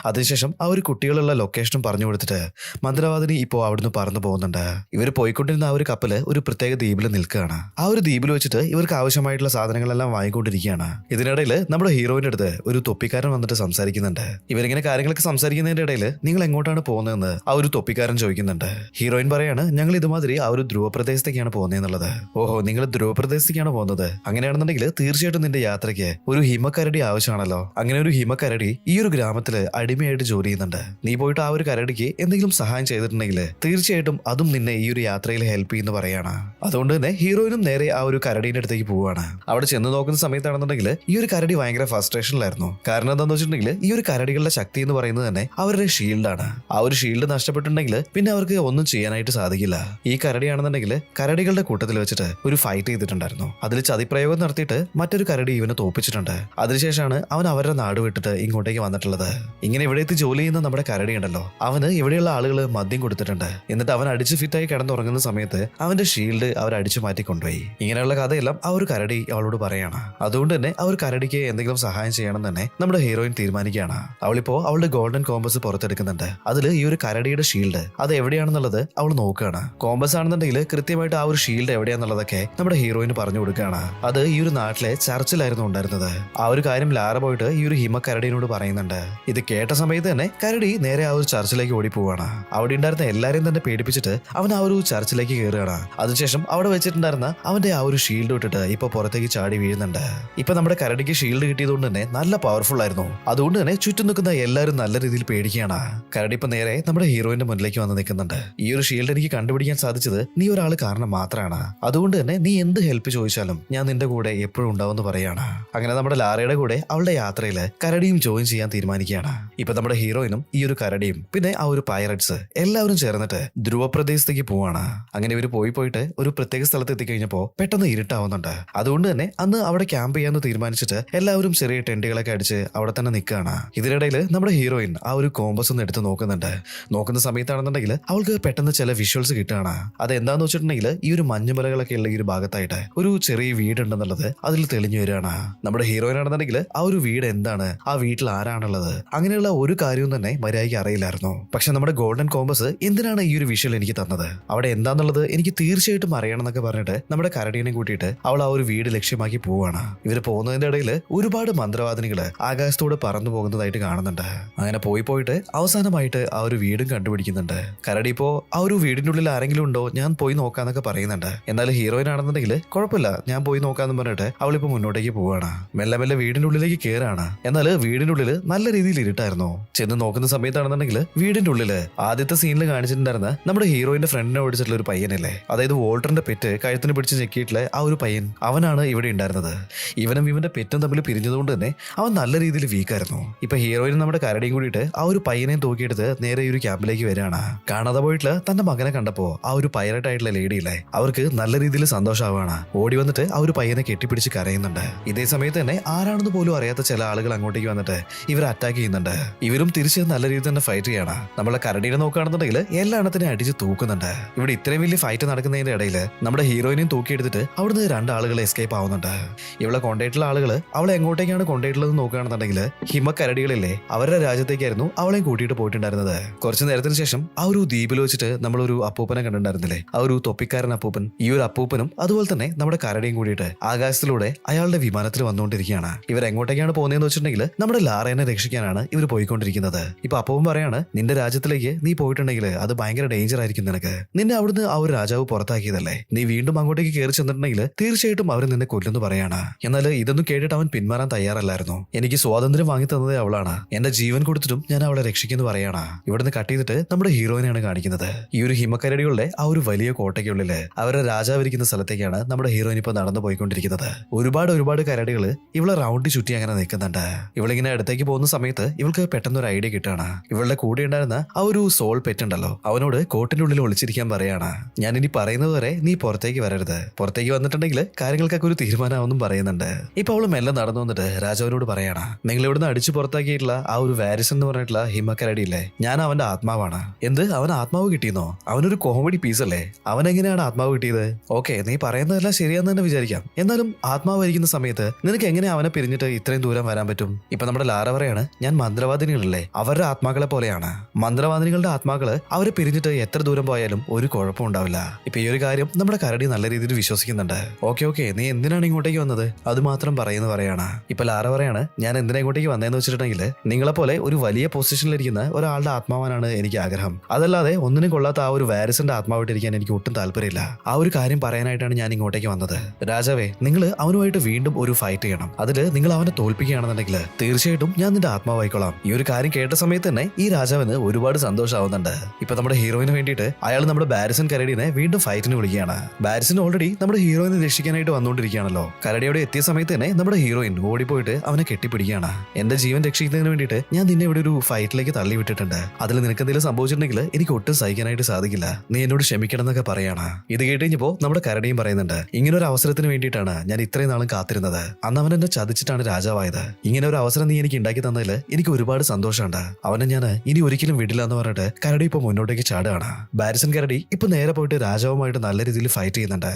അതിനുശേഷം ആ ഒരു കുട്ടികളുള്ള ലൊക്കേഷനും പറഞ്ഞു കൊടുത്തിട്ട് മന്ത്രവാദിനി ഇപ്പോൾ അവിടുന്ന് പറന്നു പോകുന്നുണ്ട്. ഇവർ പോയിക്കൊണ്ടിരുന്ന ആ ഒരു കപ്പൽ ഒരു പ്രത്യേക ദ്വീപിൽ നിൽക്കുകയാണ്. ആ ഒരു ദ്വീപിൽ വെച്ചിട്ട് ഇവർക്ക് ആവശ്യമായിട്ടുള്ള സാധനങ്ങളെല്ലാം വാങ്ങിക്കൊണ്ടിരിക്കുകയാണ്. ഇതിനിടയിൽ നമ്മുടെ ഹീറോയിന്റെ അടുത്ത് ഒരു തൊപ്പിക്കാരൻ വന്നിട്ട് സംസാരിക്കുന്നുണ്ട്. ഇവരിങ്ങനെ കാര്യങ്ങളൊക്കെ സംസാരിക്കുന്നതിന്റെ ഇടയിൽ നിങ്ങൾ എങ്ങോട്ടാണ് പോകുന്നതെന്ന് ആ ഒരു തൊപ്പിക്കാരൻ ചോദിക്കുന്നുണ്ട്. ഹീറോയിൻ പറയാണ് ഞങ്ങൾ ഇതുമാതിരി ആ ഒരു ധ്രുവപ്രദേശത്തേക്കാണ് പ്രദേശത്തേക്കാണ് പോകുന്നതെന്നുള്ളത്. ഓഹോ നിങ്ങൾ ധ്രുവ പ്രദേശത്തേക്കാണ് പോകുന്നത്. അങ്ങനെ അങ്ങനെയാണെന്നുണ്ടെങ്കിൽ തീർച്ചയായിട്ടും നിന്റെ യാത്രയ്ക്ക് ഒരു ഹിമക്കരടി ആവശ്യമാണല്ലോ. അങ്ങനെ ഒരു ഹിമക്കരടി ഈ ഒരു ഗ്രാമത്തിൽ അടിമയായിട്ട് ജോലി ചെയ്യുന്നുണ്ട്. നീ പോയിട്ട് ആ ഒരു കരടിക്ക് എന്തെങ്കിലും സഹായം ചെയ്തിട്ടുണ്ടെങ്കിൽ തീർച്ചയായിട്ടും അതും നിന്നെ ഈ ഒരു യാത്രയിൽ ഹെൽപ്പ് ചെയ്യുന്ന പറയാണ്. അതുകൊണ്ട് തന്നെ ഹീറോയിനും നേരെ ആ ഒരു കരടീന്റെ അടുത്തേക്ക് പോവാണ് അവിടെ ചെന്ന് നോക്കുന്ന സമയത്താണെന്നുണ്ടെങ്കിൽ ഈ ഒരു കരടി ഭയങ്കര ഫ്രസ്ട്രേഷനിലായിരുന്നു കാരണം എന്താണെന്ന് വെച്ചിട്ടുണ്ടെങ്കിൽ ഈ ഒരു കരടികളുടെ ശക്തി എന്ന് പറയുന്നത് തന്നെ അവരുടെ ഷീൽഡാണ് ആ ഒരു ഷീൽഡ് നഷ്ടപ്പെട്ടിട്ടുണ്ടെങ്കിൽ പിന്നെ അവർക്ക് ഒന്നും ചെയ്യാനായിട്ട് സാധിക്കില്ല. ഈ കരടിയാണെന്നുണ്ടെങ്കിൽ കരടികളുടെ കൂട്ടത്തിൽ വെച്ചിട്ട് ഒരു ഫൈറ്റ് ചെയ്തിട്ടുണ്ടായിരുന്നു. അതിൽ ചതിപ്രയോഗം നടത്തിയിട്ട് മറ്റൊരു കരടി ഇവനെ തോപ്പിച്ചിട്ടുണ്ട്. അതിനുശേഷമാണ് അവൻ അവരുടെ നാട് വിട്ടിട്ട് ഇങ്ങോട്ടേക്ക് വന്നിട്ടുള്ളത്. ഇങ്ങനെ ഇവിടെ എത്തി ജോലി ചെയ്യുന്ന നമ്മുടെ കരടി ഉണ്ടല്ലോ. അവന് ഇവിടെയുള്ള ആളുകൾ മദ്യം കൊടുത്തിട്ടുണ്ട്. എന്നിട്ട് അവൻ അടിച്ച് ഫിറ്റായി കിടന്നുറങ്ങുന്ന സമയത്ത് അവന്റെ ഷീൽഡ് അവർ അടിച്ചു മാറ്റി കൊണ്ടുപോയി. ഇങ്ങനെയുള്ള കഥയെല്ലാം ആ ഒരു കരടി അവളോട് പറയാണ്. അതുകൊണ്ട് തന്നെ ആ ഒരു കരടിക്ക് എന്തെങ്കിലും സഹായം ചെയ്യണം തന്നെ നമ്മുടെ ഹീറോയിൻ തീരുമാനിക്കുകയാണ്. അവളിപ്പോ അവളുടെ ഗോൾഡൻ കോമ്പസ് പുറത്തെടുക്കുന്നുണ്ട്. അതിൽ ഈ ഒരു കരടിയുടെ ഷീൽഡ് അത് എവിടെയാണെന്നുള്ളത് അവൾ നോക്കുകയാണ്. കോമ്പസ് ആണെന്നുണ്ടെങ്കിൽ കൃത്യമായിട്ട് ആ ഒരു ഷീൽഡ് എവിടെയാണെന്നുള്ളതൊക്കെ നമ്മുടെ ഹീറോയിന് പറഞ്ഞു കൊടുക്കുകയാണ്. അത് ഈ ഒരു നാട്ടിലെ ചർച്ചിലായിരുന്നു ഉണ്ടായിരുന്നത്. ആ ഒരു കാര്യം ലാറ പോയിട്ട് ഈ ഒരു ഹിമ കരടിനോട് പറയുന്നുണ്ട്. ഇത് കേട്ട സമയത്ത് തന്നെ കരടി നേരെ ആ ഒരു ചർച്ചിലേക്ക് ഓടി പോവാണ് അവിടെ ഉണ്ടായിരുന്ന എല്ലാരെയും തന്നെ പേടിപ്പിച്ചിട്ട് അവൻ ആ ഒരു ചർച്ചിലേക്ക് കയറുകയാണ് അതിനുശേഷം അവിടെ വെച്ചിട്ടുണ്ടായിരുന്ന അവന്റെ ആ ഒരു ഷീൽഡ് ഇട്ടിട്ട് ഇപ്പൊ പുറത്തേക്ക് ചാടി വീഴുന്നുണ്ട്. ഇപ്പൊ നമ്മുടെ കരടിക്ക് ഷീൽഡ് കിട്ടിയതുകൊണ്ട് തന്നെ നല്ല പവർഫുൾ ആയിരുന്നു. അതുകൊണ്ട് തന്നെ ചുറ്റും നിൽക്കുന്ന എല്ലാവരും നല്ല രീതിയിൽ പേടിക്കുകയാണ്. കരടി ഇപ്പൊ നേരെ നമ്മുടെ ഹീറോയിന്റെ മുന്നിലേക്ക് വന്ന് നിൽക്കുന്നുണ്ട്. ഈ ഒരു ഷീൽഡ് എനിക്ക് കണ്ടുപിടിക്കാൻ സാധിച്ചത് നീ ഒരാൾ കാരണം മാത്രമാണ് അതുകൊണ്ട് തന്നെ നീ എന്ത് ഹെൽപ്പ് ചോദിച്ചാലും ഞാൻ നിന്റെ കൂടെ എപ്പോഴും ഉണ്ടാവുമെന്ന് പറയാണ്. അങ്ങനെ നമ്മുടെ ലാറയുടെ കൂടെ അവളുടെ യാത്രയിൽ കരടിയും ജോയിൻ ചെയ്യാൻ തീരുമാനിക്കുകയാണ്. ഇപ്പൊ നമ്മുടെ ഹീറോയിനും ഈ ഒരു കരടിയും പിന്നെ ആ ഒരു പൈററ്റ്സ് എല്ലാവരും ചേർന്നിട്ട് ധ്രുവപ്രദേശത്തേക്ക് പോവാണ്. അങ്ങനെ ഇവർ പോയി പോയിട്ട് ഒരു പ്രത്യേക സ്ഥലത്ത് എത്തിക്കഴിഞ്ഞപ്പോ പെട്ടെന്ന് ഇരുട്ടാവുന്നുണ്ട്. അതുകൊണ്ട് തന്നെ അന്ന് അവിടെ ക്യാമ്പ് ചെയ്യാന്ന് തീരുമാനിച്ചിട്ട് എല്ലാവരും ചെറിയ ടെന്റുകളൊക്കെ അടിച്ച് അവിടെ തന്നെ നിൽക്കുകയാണ്. ഇതിനിടയിൽ നമ്മുടെ ഹീറോയിൻ ആ ഒരു കോമ്പസ് ഒന്ന് എടുത്ത് നോക്കുന്നുണ്ട്. നോക്കുന്ന സമയത്താണെന്നുണ്ടെങ്കിൽ അവൾക്ക് പെട്ടെന്ന് ചില വിഷ്വൽസ് കിട്ടുകയാണ്. അത് എന്താന്ന് വെച്ചിട്ടുണ്ടെങ്കിൽ ഈ ഒരു മഞ്ഞുമലകളൊക്കെ ഉള്ള ഈ ഒരു ഭാഗത്തായിട്ട് ഒരു ചെറിയ വീടുണ്ടെന്നുള്ളത് അതിൽ തെളിഞ്ഞു വരികയാണ്. നമ്മുടെ ഹീറോയിൻ ആണെന്നുണ്ടെങ്കിൽ ആ ഒരു വീട് എന്താണ്? ആ വീട്ടിൽ ആരാണുള്ളത്? അങ്ങനെയുള്ള ഒരു കാര്യവും തന്നെ മര്യാദയ്ക്ക് അറിയില്ലായിരുന്നു. പക്ഷെ നമ്മുടെ ഗോൾഡൻ കോമ്പസ് എന്തിനാണ് ഈ ഒരു വിഷ്വൽ എനിക്ക് തന്നത്? അവിടെ എന്താന്നുള്ളത് എനിക്ക് തീർച്ചയായിട്ടും അറിയണം എന്നൊക്കെ പറഞ്ഞിട്ട് നമ്മുടെ കരടീനെ കൂട്ടിയിട്ട് അവൾ ആ ഒരു വീട് ലക്ഷ്യമാക്കി പോവുകയാണ്. ഇവർ പോകുന്നതിന്റെ ഇടയിൽ ഒരുപാട് മന്ത്രവാദിനികൾ ആകാശത്തോട് പറന്നു പോകുന്നതായിട്ട് കാണുന്നുണ്ട്. അങ്ങനെ പോയി പോയിട്ട് അവസാനമായിട്ട് ആ ഒരു വീടും കണ്ടുപിടിക്കുന്നുണ്ട്. കരടി ഇപ്പോ ആ ഒരു വീടിനുള്ളിൽ ആരെങ്കിലും ഉണ്ടോ? ഞാൻ പോയി നോക്കാന്നൊക്കെ പറയുന്നുണ്ട്. എന്നാൽ ഹീറോയിൻ ആണെന്നുണ്ടെങ്കിൽ കുഴപ്പമില്ല. ഞാൻ പോയി നോക്കാന്ന് പറഞ്ഞിട്ട് അവളിപ്പോ മുന്നോട്ടേക്ക് പോവാണ്. മെല്ലെ മെല്ലെ വീടിന്റെ ഉള്ളിലേക്ക് കയറാണ് എന്നാൽ വീടിന്റെ ഉള്ളിൽ നല്ല രീതിയിൽ ഇരുട്ടായിരുന്നു. ചെന്ന് നോക്കുന്ന സമയത്താണെന്നുണ്ടെങ്കിൽ വീടിന്റെ ഉള്ളിൽ ആദ്യത്തെ സീനിൽ കാണിച്ചിട്ടുണ്ടായിരുന്ന നമ്മുടെ ഹീറോയിന്റെ ഫ്രണ്ടിനെ ഓടിച്ചിട്ടുള്ള ഒരു പയ്യനല്ലേ? അതായത് വോൾട്ടറിന്റെ പെറ്റ് കഴുത്തിന് പിടിച്ച് ഞെക്കിയിട്ടുള്ള ആ ഒരു പയ്യൻ അവനാണ് ഇവിടെ ഉണ്ടായിരുന്നത്. ഇവനും ഇവന്റെ പെറ്റും തമ്മിൽ പിരിഞ്ഞതുകൊണ്ട് തന്നെ അവൻ നല്ല രീതിയിൽ വീക്കായിരുന്നു ഇപ്പൊ ഹീറോയിനും നമ്മുടെ കരടിയും കൂടിയിട്ട് ആ ഒരു പയ്യനെയും തൂക്കിയെടുത്ത് നേരെ ഈ ഒരു ക്യാമ്പിലേക്ക് വരികയാണ്. കാണാതെ പോയിട്ടുള്ള തന്റെ മകനെ കണ്ടപ്പോ ആ ഒരു പൈലറ്റ് ആയിട്ടുള്ള ലേഡിയില്ലേ അവർക്ക് നല്ല രീതിയിൽ സന്തോഷമാവാണ് ഓടി വന്നിട്ട് ആ ഒരു പയ്യനെ കെട്ടിപ്പിടിച്ച് കരയുന്നുണ്ട്. ഇതേ സമയത്ത് തന്നെ ആരാണെന്ന് പോലും അറിയാത്ത ചില ആളുകൾ അങ്ങോട്ടേക്ക് വന്നിട്ട് ഇവരെ അറ്റാക്ക് ചെയ്യുന്നുണ്ട്. ഇവരും തിരിച്ച് നല്ല രീതിയിൽ തന്നെ ഫൈറ്റ് ചെയ്യണം. നമ്മളെ കരടിനെ നോക്കുകയാണെന്നുണ്ടെങ്കിൽ എല്ലാ അടിച്ച് തൂക്കുന്നുണ്ട്. ഇവിടെ ഇത്രയും വലിയ ഫൈറ്റ് നടക്കുന്നതിന്റെ ഇടയിൽ നമ്മുടെ ഹീറോയിനെയും തൂക്കിയെടുത്തിട്ട് അവിടുന്ന് രണ്ട് ആളുകൾ എസ്കേപ്പ് ആവുന്നുണ്ട്. ഇവളെ കൊണ്ടായിട്ടുള്ള ആളുകൾ അവളെ എങ്ങോട്ടേക്കാണ് കൊണ്ടായിട്ടുള്ളത് നോക്കുകയാണെന്നുണ്ടെങ്കിൽ ഹിമക്കരടികളില്ലേ അവരുടെ രാജ്യത്തേക്കായിരുന്നു അവളെയും കൂട്ടിയിട്ട് പോയിട്ടുണ്ടായിരുന്നത്. കുറച്ചു നേരത്തിന് ശേഷം ആ ഒരു ദ്വീപിൽ വെച്ചിട്ട് നമ്മളൊരു അപ്പൂപ്പനെ കണ്ടിട്ടുണ്ടായിരുന്നില്ലേ? ആ ഒരു തൊപ്പിക്കാരൻ അപ്പൂപ്പൻ. ഈ ഒരു അപ്പൂപ്പനും അതുപോലെ തന്നെ നമ്മുടെ കരടിയും കൂടിയിട്ട് ആകാശത്തിലൂടെ അയാളുടെ വിമാനത്തിൽ വന്നുകൊണ്ടിരിക്കുകയാണ്. ഇവർ എങ്ങോട്ടേക്കാണ് പോകുന്നതെന്ന് വെച്ചിട്ടുണ്ടെങ്കിൽ നമ്മുടെ ലാറേനെ രക്ഷിക്കാനാണ് ഇവർ പോയിക്കൊണ്ടിരിക്കുന്നത്. ഇപ്പൊ അപ്പവും പറയാണ് നിന്റെ രാജ്യത്തിലേക്ക് നീ പോയിട്ടുണ്ടെങ്കിൽ അത് ഭയങ്കര ഡേഞ്ചർ ആയിരിക്കും നിനക്ക്. നിന്നെ അവിടുന്ന് ആ ഒരു രാജാവ് പുറത്താക്കിയതല്ലേ? നീ വീണ്ടും അങ്ങോട്ടേക്ക് കയറി ചെന്നിട്ടുണ്ടെങ്കിൽ തീർച്ചയായിട്ടും അവർ നിന്നെ കൊല്ലുന്നു പറയാണ്. എന്നാൽ ഇതൊന്നും കേട്ടിട്ട് അവൻ പിന്മാറാൻ തയ്യാറല്ലായിരുന്നു. എനിക്ക് സ്വാതന്ത്ര്യം വാങ്ങി തന്നത് അവളാണ്. എന്റെ ജീവൻ കൊടുത്തിട്ടും ഞാൻ അവളെ രക്ഷിക്കുന്നു പറയാണ്. ഇവിടുന്ന് കട്ട് ചെയ്തിട്ട് നമ്മുടെ ഹീറോയിനെയാണ് കാണിക്കുന്നത്. ഈ ഒരു ഹിമക്കരടികളുടെ ആ ഒരു വലിയ കോട്ടയ്ക്കുള്ളിൽ അവരുടെ രാജാവ് ഇരിക്കുന്ന സ്ഥലത്തേക്കാണ് നമ്മുടെ ഹീറോയിൻ ഇപ്പൊ നടന്നു പോയിക്കൊണ്ടിരിക്കുന്നത് ഒരുപാട് ഒരുപാട് കരടികൾ ഇവളെ റൗണ്ട് ചുറ്റി അങ്ങനെ നിൽക്കുന്നുണ്ട്. ഇവളിങ്ങനെ അടുത്തേക്ക് പോകുന്ന സമയത്ത് ഇവൾക്ക് പെട്ടെന്ന് ഒരു ഐഡിയ കിട്ടുകയാണ്. ഇവളുടെ കൂടെ ഉണ്ടായിരുന്ന ആ ഒരു സോൾ പെറ്റ് ഉണ്ടല്ലോ. അവനോട് കോട്ടിന്റെ ഉള്ളിൽ ഒളിച്ചിരിക്കാൻ പറയാണ്. ഞാൻ ഇനി പറയുന്നത് വരെ നീ പുറത്തേക്ക് വരരുത്. പുറത്തേക്ക് വന്നിട്ടുണ്ടെങ്കിൽ കാര്യങ്ങൾക്കൊക്കെ ഒരു തീരുമാനമാവെന്നും പറയുന്നുണ്ട്. ഇപ്പൊ അവൾ മെല്ലെ നടന്നു വന്നിട്ട് രാജാവിനോട് പറയാണ് നിങ്ങൾ ഇവിടുന്ന് അടിച്ചു പുറത്താക്കിയിട്ടുള്ള ആ ഒരു വാരിസ് എന്ന് പറഞ്ഞിട്ടുള്ള ഹിമക്കരടിയില്ലേ ഞാൻ അവന്റെ ആത്മാവാണ്. എന്ത്? അവൻ ആത്മാവ് കിട്ടിയെന്നോ? അവനൊരു കോമഡി പീസ് അല്ലേ? അവൻ എങ്ങനെയാണ് ആത്മാവ് കിട്ടിയത്? ഓക്കെ നീ പറയുന്നതെല്ലാം ശരിയാന്ന് തന്നെ വിചാരിക്കാം. എന്നാലും ആത്മാവ് ഭരിക്കുന്ന സമയത്ത് നിനക്ക് എങ്ങനെ അവനെ പിരിഞ്ഞിട്ട് ഇത്രയും ദൂരം വരാൻ പറ്റും? ഇപ്പൊ നമ്മുടെ ലാറ ഞാൻ മന്ത്രവാദിനികളില്ലേ? അവരുടെ ആത്മാക്കളെ പോലെയാണ്. മന്ത്രവാദിനികളുടെ ആത്മാക്കൾ അവരെ പിരിഞ്ഞിട്ട് എത്ര ദൂരം പോയാലും ഒരു കുഴപ്പം ഉണ്ടാവില്ല. ഇപ്പൊ ഈ ഒരു കാര്യം നമ്മുടെ കരടി നല്ല രീതിയിൽ വിശ്വസിക്കുന്നുണ്ട്. ഓക്കെ ഓക്കെ നീ എന്തിനാണ് ഇങ്ങോട്ടേക്ക് വന്നത്? അത് മാത്രം പറയുന്നു പറയാണ്. ഇപ്പൊ ലാറ ഞാൻ എന്തിനാ ഇങ്ങോട്ടേക്ക് വന്നതെന്ന് വെച്ചിട്ടുണ്ടെങ്കിൽ നിങ്ങളെ പോലെ ഒരു വലിയ പൊസിഷനിലിരിക്കുന്ന ഒരാളുടെ ആത്മാവാനാണ് എനിക്ക് ആഗ്രഹം. അതല്ലാതെ ഒന്നിനും കൊള്ളാത്ത ആ ഒരു വാരിസിന്റെ ആത്മാവായിട്ടിരിക്കാൻ എനിക്ക് ഒട്ടും താല്പര്യമില്ല. ആ ഒരു കാര്യം പറയാനായിട്ടാണ് ഞാൻ ഇങ്ങോട്ടേക്ക് വന്നത്. രാജാവേ നിങ്ങൾ അവനുമായിട്ട് വീണ്ടും ഒരു ഫൈറ്റ് ചെയ്യണം. അതിൽ നിങ്ങൾ അവനെ തോൽപ്പിക്കുകയാണെന്നുണ്ടെങ്കിൽ തീർച്ചയായിട്ടും ഞാൻ നിന്റെ ആത്മാവായിക്കോളാം. ഈ ഒരു കാര്യം കേട്ട സമയത്ത് തന്നെ ഈ രാജാവിന് ഒരുപാട് സന്തോഷമാവുന്നുണ്ട്. ഇപ്പൊ നമ്മുടെ ഹീറോയിന് വേണ്ടിയിട്ട് അയാൾ നമ്മുടെ ബാരിസൺ കരടിനെ വീണ്ടും ഫൈറ്റിന് വിളിക്കുകയാണ്. ബാരിസൺ ഓൾറെഡി നമ്മുടെ ഹീറോയിനെ രക്ഷിക്കാനായിട്ട് വന്നുകൊണ്ടിരിക്കുകയാണല്ലോ. കരടിയോടെ എത്തിയ സമയത്ത് തന്നെ നമ്മുടെ ഹീറോയിൻ ഓടിപ്പോയിട്ട് അവനെ കെട്ടിപ്പിടിക്കുകയാണ്. എന്റെ ജീവൻ രക്ഷിക്കുന്നതിന് വേണ്ടിയിട്ട് ഞാൻ നിന്നെ ഇവിടെ ഒരു ഫൈറ്റിലേക്ക് തള്ളി വിട്ടിട്ടുണ്ട്. അതിൽ നിനക്ക് എന്തെങ്കിലും സംഭവിച്ചിട്ടുണ്ടെങ്കിൽ എനിക്ക് ഒട്ടും സഹിക്കാനായിട്ട് സാധിക്കില്ല. നീ എന്നോട് ക്ഷമിക്കണം എന്നൊക്കെ പറയാണ്. ഇത് കേട്ട് നമ്മുടെ കരടിയും പറയുന്നുണ്ട് ഇങ്ങനെ ഒരു അവസരത്തിന് വേണ്ടിയിട്ടാണ് ഞാൻ ഇത്രയും നാളും കാത്തിരുന്നത്. അന്ന് അവൻ എന്നെ ചതിച്ചിട്ടാണ് രാജാവായത്. ഇങ്ങനെ ഒരു അവസരം നീ എനിക്ക് ഉണ്ടാക്കി തന്നതിൽ എനിക്ക് ഒരുപാട് സന്തോഷമുണ്ട്. അവനെ ഞാൻ ഇനി ഒരിക്കലും വിടില്ല എന്ന് പറഞ്ഞിട്ട് കരടി ഇപ്പൊ മുന്നോട്ടേക്ക് ചാടുകയാണ്. ബാരിസൺ കരടി ഇപ്പൊ നേരെ പോയിട്ട് രാജാവുമായിട്ട് നല്ല രീതിയിൽ ഫൈറ്റ് ചെയ്യുന്നുണ്ട്.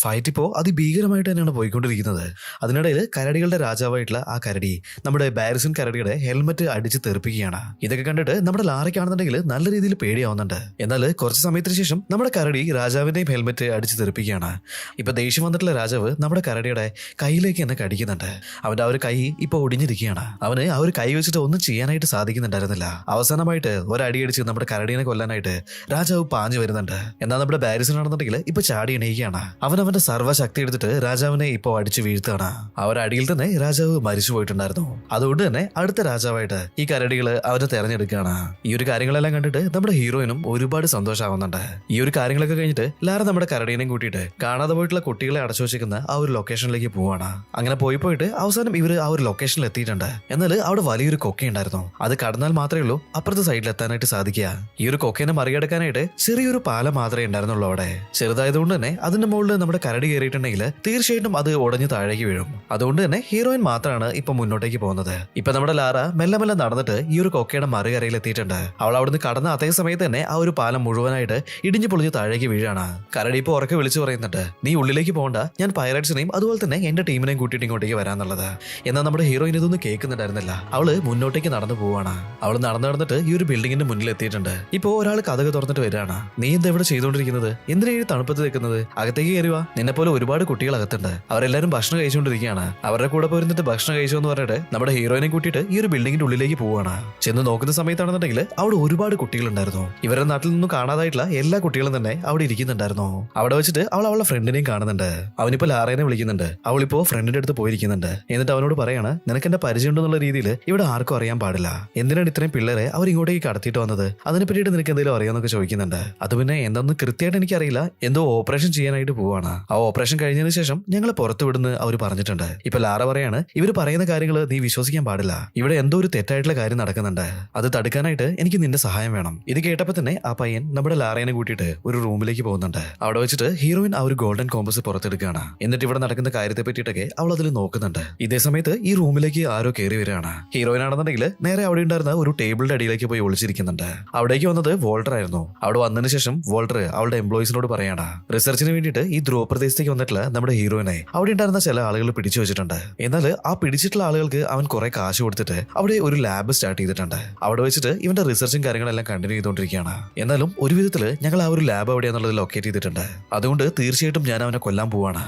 ഫൈറ്റ് ഇപ്പോ അതിഭീകരമായിട്ട് തന്നെയാണ് പോയിക്കൊണ്ടിരിക്കുന്നത്. അതിനിടയിൽ കരടികളുടെ രാജാവായിട്ടുള്ള ആ കരടി നമ്മുടെ ബാരിസൺ കരടിയുടെ ഹെൽമറ്റ് അടിച്ച് തെറിപ്പിക്കുകയാണ്. ഇതൊക്കെ കണ്ടിട്ട് നമ്മുടെ ലാറയ്ക്കാണെന്നുണ്ടെങ്കിൽ നല്ല രീതിയിൽ പേടിയാവുന്നുണ്ട്. എന്നാൽ കുറച്ച് സമയത്തിന് ശേഷം നമ്മുടെ കരടി രാജാവിന്റെയും ഹെൽമറ്റ് അടിച്ച് തെറിപ്പിക്കുകയാണ്. ഇപ്പൊ ദേഷ്യം വന്നിട്ടുള്ള രാജാവ് നമ്മുടെ കരടിയുടെ കയ്യിലേക്ക് തന്നെ കടിക്കുന്നുണ്ട്. അവന്റെ ആ ഒരു കൈ ഇപ്പൊ ഒടിഞ്ഞിരിക്കുകയാണ്. അവന് ആ ഒരു കൈ വെച്ചിട്ട് ഒന്നും ചെയ്യാനായിട്ട് സാധിക്കുന്നുണ്ടായിരുന്നില്ല. അവസാനമായിട്ട് ഒരടിയടിച്ച് നമ്മുടെ കരടീനെ കൊല്ലാനായിട്ട് രാജാവ് പാഞ്ഞു വരുന്നുണ്ട്. എന്നാൽ നമ്മുടെ ബാരിസൺ ആണെന്നുണ്ടെങ്കിൽ ഇപ്പൊ ചാടി എണീക്കുകയാണ്. അവൻ അവന്റെ സർവശക്തി എടുത്തിട്ട് രാജാവിനെ ഇപ്പൊ അടിച്ചു വീഴ്ത്തുകയാണ്. ആ ഒരു അടിയിൽ തന്നെ രാജാവ് മരിച്ചു പോയിട്ടുണ്ടായിരുന്നു. അതുകൊണ്ട് തന്നെ അടുത്ത രാജാവായിട്ട് ഈ കരടികൾ അവനെ തെരഞ്ഞെടുക്കുകയാണ്. ഈ ഒരു കാര്യങ്ങളെല്ലാം കണ്ടിട്ട് നമ്മുടെ ഹീറോയിനും ഒരുപാട് സന്തോഷമാവുന്നുണ്ട്. ഈ ഒരു കാര്യങ്ങളൊക്കെ കഴിഞ്ഞിട്ട് ലാറ നമ്മുടെ കരടീനെയും കൂട്ടിയിട്ട് കാണാതെ പോയിട്ടുള്ള കുട്ടികളെ അടച്ചു വെച്ചിരിക്കുന്ന ഒരു ലൊക്കേഷനിലേക്ക് പോവാണ് അങ്ങനെ പോയി പോയിട്ട് അവസാനം ഇവർ ആ ഒരു ലൊക്കേഷനിൽ എത്തിയിട്ടുണ്ട്. എന്നാൽ അവിടെ വലിയൊരു കൊക്ക ഉണ്ടായിരുന്നു. അത് കടന്നാൽ മാത്രമേ ഉള്ളൂ അപ്പുറത്തെ സൈഡിൽ എത്താനായിട്ട് സാധിക്കുക. ഈ ഒരു കൊക്കേനെ മറികടക്കാനായിട്ട് ചെറിയൊരു പാലം മാത്രമേ ഉണ്ടായിരുന്നുള്ളൂ അവിടെ. ചെറുതായതുകൊണ്ട് തന്നെ അതിന്റെ മുകളിൽ നമ്മുടെ കരടി കയറിയിട്ടുണ്ടെങ്കിൽ തീർച്ചയായിട്ടും അത് ഉടഞ്ഞു താഴേക്ക് വീഴും. അതുകൊണ്ട് തന്നെ ഹീറോയിൻ മാത്രമാണ് ഇപ്പൊ മുന്നോട്ടേക്ക് പോകുന്നത്. ഇപ്പൊ നമ്മുടെ ലാറ മെല്ലെ മെല്ലെ നടന്നിട്ട് ഈ ഒരു കൊക്കയുടെ മറുകരയിൽ എത്തിയിട്ടുണ്ട്. അവൾ അവിടുന്ന് കടന്ന അതേ സമയത്ത് തന്നെ ആ ഒരു പാലം മുഴുവനായിട്ട് ഇടിഞ്ഞു പൊളിഞ്ഞ് താഴേക്ക് വീഴാണ്. കരടി ഇപ്പൊ ഉറക്കെ വിളിച്ചു പറയുന്നുണ്ട് നീ ഉള്ളിലേക്ക് പോകണ്ട ഞാൻ പൈററ്റ്സിനെയും അതുപോലെ തന്നെ എന്റെ ടീമിനെയും കൂട്ടിയിട്ട് ഇങ്ങോട്ടേക്ക് വരാന്നുള്ളത്. എന്നാൽ നമ്മുടെ ഹീറോയിൻ ഇതൊന്നും കേൾക്കുന്നുണ്ടായിരുന്നില്ല. അവൾ മുന്നോട്ടേക്ക് നടന്നു പോവാണ്. അവൾ നടന്നു നടന്നിട്ട് ഈ ഒരു ബിൽഡിങ്ങിന്റെ മുന്നിൽ എത്തിയിട്ടുണ്ട്. ഇപ്പൊ ഒരാൾ കഥക തുറന്നിട്ട് വരികയാണ്. നീ എന്താ ഇവിടെ ചെയ്തുകൊണ്ടിരിക്കുന്നത്? എന്തിനാ ഈ തണുപ്പത്ത് നിൽക്കുന്നത്? അകത്തേക്ക് കയറുക നിന്നെ പോലെ ഒരുപാട് കുട്ടികൾ അകത്തുണ്ട്. അവരെല്ലാരും ഭക്ഷണം കഴിച്ചുകൊണ്ടിരിക്കുകയാണ്. അവരുടെ കൂടെ പോയിരുന്നിട്ട് ഭക്ഷണം കഴിച്ചു എന്ന് പറഞ്ഞിട്ട് നമ്മുടെ ഹീറോയിനെ കൂട്ടിയിട്ട് ഈ ഒരു ബിൽഡിങ്ങിന്റെ ഉള്ളിലേക്ക് പോവാണ്. ചെന്ന് നോക്കുന്ന സമയത്താണെന്നുണ്ടെങ്കിൽ അവിടെ ഒരുപാട് കുട്ടികളുണ്ടായിരുന്നു. ഇവരുടെ നാട്ടിൽ നിന്നും കാണാതായിട്ടുള്ള എല്ലാ കുട്ടികളും തന്നെ അവിടെ ഇരിക്കുന്നുണ്ടായിരുന്നു. അവിടെ വെച്ചിട്ട് അവൾ അവളുടെ ഫ്രണ്ടിനെയും കാണുന്നുണ്ട്. അവനിപ്പോൾ അവനിപ്പോ ലാറേനെ വിളിക്കുന്നുണ്ട്. ഇപ്പോ ഫ്രണ്ടിന്റെ അടുത്ത് പോയിരിക്കുന്നുണ്ട്. എന്നിട്ട് അവനോട് പറയാണ് നിനക്ക് എന്റെ ഉണ്ടെന്നുള്ള രീതിയിൽ ഇവിടെ ആർക്കും അറിയാൻ പാടില്ല. എന്തിനാണ് ഇത്രയും പിള്ളേരെ അവർ ഇങ്ങോട്ടേക്ക് കടത്തിയിട്ട് വന്നത്? അതിനെ പറ്റിയിട്ട് നിനക്ക് എന്തെങ്കിലും അറിയാമെന്നൊക്കെ ചോദിക്കുന്നുണ്ട്. അത് പിന്നെ എന്തെന്ന് കൃത്യമായിട്ട് എനിക്കറിയില്ല. എന്തോ ഓപ്പറേഷൻ ചെയ്യാനായിട്ട് പോവാണ്. ആ ഓപ്പറേഷൻ കഴിഞ്ഞതിന് ശേഷം ഞങ്ങളെ പുറത്തു വിടുന്ന അവർ പറഞ്ഞിട്ടുണ്ട്. ഇപ്പൊ ലാറ പറയാണ് ഇവർ പറയുന്ന കാര്യങ്ങൾ നീ വിശ്വസിക്കാൻ പാടില്ല. ഇവിടെ എന്തോ ഒരു തെറ്റായിട്ടുള്ള കാര്യം നടക്കുന്നുണ്ട്. അത് തടുക്കാനായിട്ട് എനിക്ക് നിന്റെ സഹായം വേണം. ഇത് കേട്ടപ്പോ തന്നെ ആ പയ്യൻ നമ്മുടെ ലാറേനെ കൂട്ടിയിട്ട് ഒരു റൂമിലേക്ക് പോകുന്നുണ്ട്. അവിടെ വെച്ചിട്ട് ഹീറോയിൻ ആ ഒരു ഗോൾഡൻ കോമ്പസ് പുറത്തെടുക്കുകയാണ്. എന്നിട്ട് ഇവിടെ നടക്കുന്ന കാര്യത്തെ പറ്റിയിട്ടൊക്കെ അവൾ അതിൽ നോക്കുന്നുണ്ട്. ഇതേ സമയത്ത് ഈ റൂമിലേക്ക് ആരോ കയറി വരികയാണ്. ഹീറോയിൻ ആണെന്നുണ്ടെങ്കിൽ നേരെ അവിടെ ഉണ്ടായിരുന്ന ഒരു ടേബിളിന്റെ അടിയിലേക്ക് പോയി ഒളിച്ചിരിക്കുന്നുണ്ട്. അവിടേക്ക് വന്നത് വോൾട്ടർ ആയിരുന്നു. അവിടെ വന്നതിന് ശേഷം വോൾട്ടർ അവളുടെ എംപ്ലോയീസിനോട് പറയാണ് റിസർച്ചിന് വേണ്ടിയിട്ട് ഈ ധ്രുവ പ്രദേശത്തേക്ക് വന്നിട്ടുള്ള നമ്മുടെ ഹീറോയിനെ അവിടെ ഉണ്ടായിരുന്ന ചില ആളുകൾ പിടിച്ചു വെച്ചിട്ടുണ്ട്. എന്നാൽ ആ പിടിച്ചിട്ടുള്ള ആളുകൾക്ക് അവൻ കുറെ കാശ് കൊടുത്തിട്ട് അവിടെ ഒരു ലാബ് സ്റ്റാർട്ട് ചെയ്തിട്ടുണ്ട്. അവിടെ വെച്ചിട്ട് ഇവന്റെ റിസർച്ചും കാര്യങ്ങളെല്ലാം കണ്ടിന്യൂ ചെയ്തുകൊണ്ടിരിക്കുകയാണ്. എന്നാലും ഒരു വിധത്തിൽ ഞങ്ങൾ ആ ഒരു ലാബ് എവിടെയാന്നുള്ളത് ലൊക്കേറ്റ് ചെയ്തിട്ടുണ്ട്. അതുകൊണ്ട് തീർച്ചയായിട്ടും ഞാൻ അവനെ കൊല്ലാൻ പോവാണ്.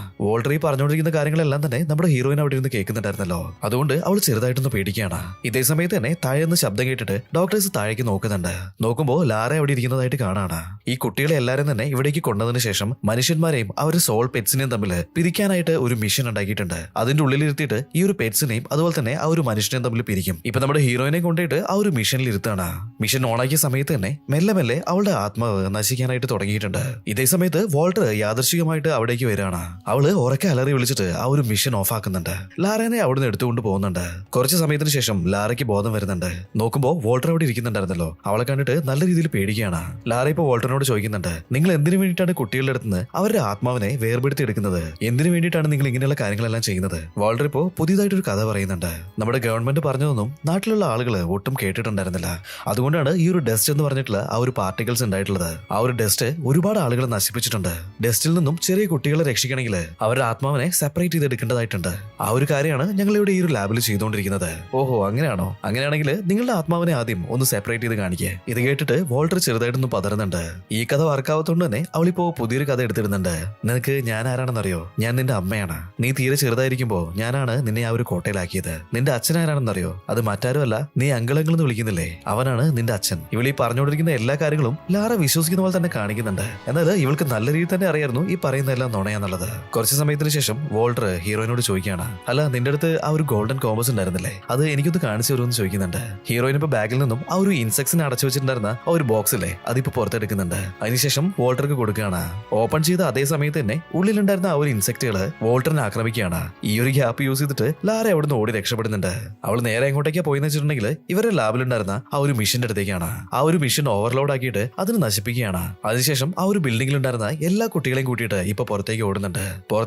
ഈ പറഞ്ഞുകൊണ്ടിരിക്കുന്ന കാര്യങ്ങളെല്ലാം തന്നെ നമ്മുടെ ഹീറോയിൻ അവിടെ ഇരുന്ന് കേൾക്കുന്നുണ്ടായിരുന്നല്ലോ. അതുകൊണ്ട് അവൾ ചെറുതായിട്ടൊന്ന് പേടിക്കുകയാണ്. ഇതേ സമയത്ത് തന്നെ താഴെ നിന്ന് ശബ്ദം കേട്ടിട്ട് ഡോക്ടേഴ്സ് താഴേക്ക് നോക്കുന്നുണ്ട്. നോക്കുമ്പോൾ ലാറ അവിടെ ഇരിക്കുന്നതായിട്ട് കാണാണ്. ഈ കുട്ടികളെ എല്ലാവരും തന്നെ ഇവിടേക്ക് കൊണ്ടതിന് ശേഷം മനുഷ്യന്മാരെയും അവരുടെ സോൾ പെറ്റ്സിനെയും തമ്മിൽ പിരിക്കാനായിട്ട് ഒരു മിഷൻ ഉണ്ടാക്കിയിട്ടുണ്ട്. അതിന്റെ ഉള്ളിലിരുത്തിയിട്ട് ഈ ഒരു പെറ്റ്സിനെയും അതുപോലെ തന്നെ ആ ഒരു മനുഷ്യനെയും തമ്മിൽ പിരിക്കും. ഇപ്പൊ നമ്മുടെ ഹീറോയിനെ കൊണ്ടിട്ട് ആ ഒരു മിഷനിൽ ഇരുത്താണ് മിഷൻ ഓണാക്കിയ സമയത്ത് തന്നെ മെല്ലെ മെല്ലെ അവളുടെ ആത്മാവ് നശിക്കാനായിട്ട് തുടങ്ങിയിട്ടുണ്ട്. ഇതേ സമയത്ത് വോൾട്ടർ യാദർശികമായിട്ട് അവിടേക്ക് വരികയാണ്. അവൾ ഉറക്കെ അലറി വിളിച്ചിട്ട് ആ ഒരു മിഷൻ ഓഫ് ആക്കുന്നുണ്ട്. ലാറേനെ അവിടുന്ന് എടുത്തുകൊണ്ട് പോകുന്നുണ്ട്. കുറച്ച് സമയത്തിന് ശേഷം ലാറയ്ക്ക് ബോധം വരുന്നുണ്ട്. നോക്കുമ്പോ വോൾട്ടർ അവിടെ ഇരിക്കുന്നുണ്ടായിരുന്നല്ലോ. അവളെ കണ്ടിട്ട് നല്ല രീതിയിൽ പേടിക്കുകയാണ്. ലാറ ഇപ്പൊ വോൾട്ടറിനോട് ചോദിക്കുന്നുണ്ട് നിങ്ങൾ എന്തിനു വേണ്ടിയിട്ടാണ് കുട്ടികളുടെ അടുത്ത് നിന്ന് അവരുടെ ആത്മാവിനെ വേർപെടുത്തി എടുക്കുന്നത്? എന്തിനു വേണ്ടിയിട്ടാണ് നിങ്ങൾ ഇങ്ങനെയുള്ള കാര്യങ്ങളെല്ലാം ചെയ്യുന്നത്? വോൾട്ടർ ഇപ്പോ പുതിയതായിട്ട് ഒരു കഥ പറയുന്നുണ്ട്. നമ്മുടെ ഗവൺമെന്റ് പറഞ്ഞതൊന്നും നാട്ടിലുള്ള ആളുകൾ ഒട്ടും കേട്ടിട്ടുണ്ടായിരുന്നില്ല. അതുകൊണ്ടാണ് ഈ ഒരു ഡസ്റ്റ് എന്ന് പറഞ്ഞിട്ടുള്ള ആ ഒരു പാർട്ടിക്കിൾസ് ഉണ്ടായിട്ടുള്ളത്. ആ ഒരു ഡസ്റ്റ് ഒരുപാട് ആളുകളെ നശിപ്പിച്ചിട്ടുണ്ട്. ഡസ്റ്റിൽ നിന്നും ചെറിയ കുട്ടികളെ രക്ഷിക്കണമെങ്കിൽ അവരുടെ ആത്മാവിനെ സെപ്പറേറ്റ് ചെയ്തെടുക്കേണ്ടതായിട്ടുണ്ട് ആ ഒരു കാര്യമാണ് ഞങ്ങൾ ഇവിടെ ഈ ഒരു ലാബിൽ ചെയ്തുകൊണ്ടിരിക്കുന്നത്. ഓഹോ അങ്ങനെയാണോ? അങ്ങനെയാണെങ്കിൽ നിങ്ങളുടെ ആത്മാവിനെ ആദ്യം ഒന്ന് സെപ്പറേറ്റ് ചെയ്ത് കാണിക്കുക ഇത് കേട്ടിട്ട് വോൾട്ടർ ചെറുതായിട്ടൊന്ന് പതറുന്നുണ്ട്. ഈ കഥ വർക്കാവത്തോണ്ട് തന്നെ അവളിപ്പോ പുതിയൊരു കഥ എടുത്തിരുന്നുണ്ട് നിനക്ക് ഞാൻ ആരാണെന്നറിയോ? ഞാൻ നിന്റെ അമ്മയാണ്. നീ തീരെ ചെറുതായിരിക്കുമ്പോ ഞാനാണ് നിന്നെ ആ ഒരു കോട്ടയിലാക്കിയത്. നിന്റെ അച്ഛൻ ആരാണെന്നറിയോ? അത് മറ്റാരുമല്ല നീ അങ്കിളങ്ങൾ എന്ന് വിളിക്കുന്നില്ലേ? അവനാണ് നിന്റെ അച്ഛൻ. ഇവളി പറഞ്ഞുകൊണ്ടിരിക്കുന്ന എല്ലാ കാര്യങ്ങളും ലാറ വിശ്വസിക്കുന്ന പോലെ തന്നെ കാണിക്കുന്നുണ്ട്. എന്നാൽ ഇവൾക്ക് നല്ല രീതിയിൽ തന്നെ അറിയായിരുന്നു ഈ പറയുന്നതെല്ലാം നുണയാന്നുള്ളത്. കുറച്ച് സമയത്തിന് ശേഷം വോൾട്ടർ ഹീറോയിനോട് ചോദിക്കുകയാണ് അല്ല നിന്റെ അടുത്ത് ആ ഒരു ഗോൾഡൻ കോമ്പസ് ഉണ്ടായിരുന്നില്ലേ? അത് എനിക്കൊന്ന് കാണിച്ചു തരുമെന്ന് ചോദിക്കുന്നുണ്ട്. ഹീറോയിൻ ഇപ്പൊ ബാഗിൽ നിന്നും ആ ഒരു ഇൻസെക്സിനെ അടച്ചു വെച്ചിട്ടുണ്ടായിരുന്ന ആ ഒരു ബോക്സ് അല്ലേ അതിപ്പോ പുറത്തെടുക്കുന്നുണ്ട്. അതിനുശേഷം വോൾട്ടർക്ക് കൊടുക്കുകയാണ് ഓപ്പൺ ചെയ്ത അതേ സമയത്ത് തന്നെ ഉള്ളിലുണ്ടായിരുന്ന ആ ഒരു ഇൻസെക്ടുകൾ വോൾട്ടറിനെ ആക്രമിക്കുകയാണ്. ഈ ഒരു ഗ്യാപ്പ് യൂസ് ചെയ്തിട്ട് ലാര അവിടുന്ന് ഓടി രക്ഷപ്പെടുന്നുണ്ട്. അവൾ നേരെ എങ്ങോട്ടേക്കാ പോയെന്ന് വെച്ചിട്ടുണ്ടെങ്കിൽ ഇവരുടെ ലാബിലുണ്ടായിരുന്ന ആ ഒരു മിഷന്റെ അടുത്തേക്കാണ്. ആ ഒരു മിഷൻ ഓവർലോഡ് ആക്കിയിട്ട് അതിന് നശിപ്പിക്കുകയാണ്. അതിനുശേഷം ആ ഒരു ബിൽഡിംഗിൽ ഉണ്ടായിരുന്ന എല്ലാ കുട്ടികളെയും കൂട്ടിയിട്ട് ഇപ്പൊ പുറത്തേക്ക് ഓടുന്നുണ്ട്.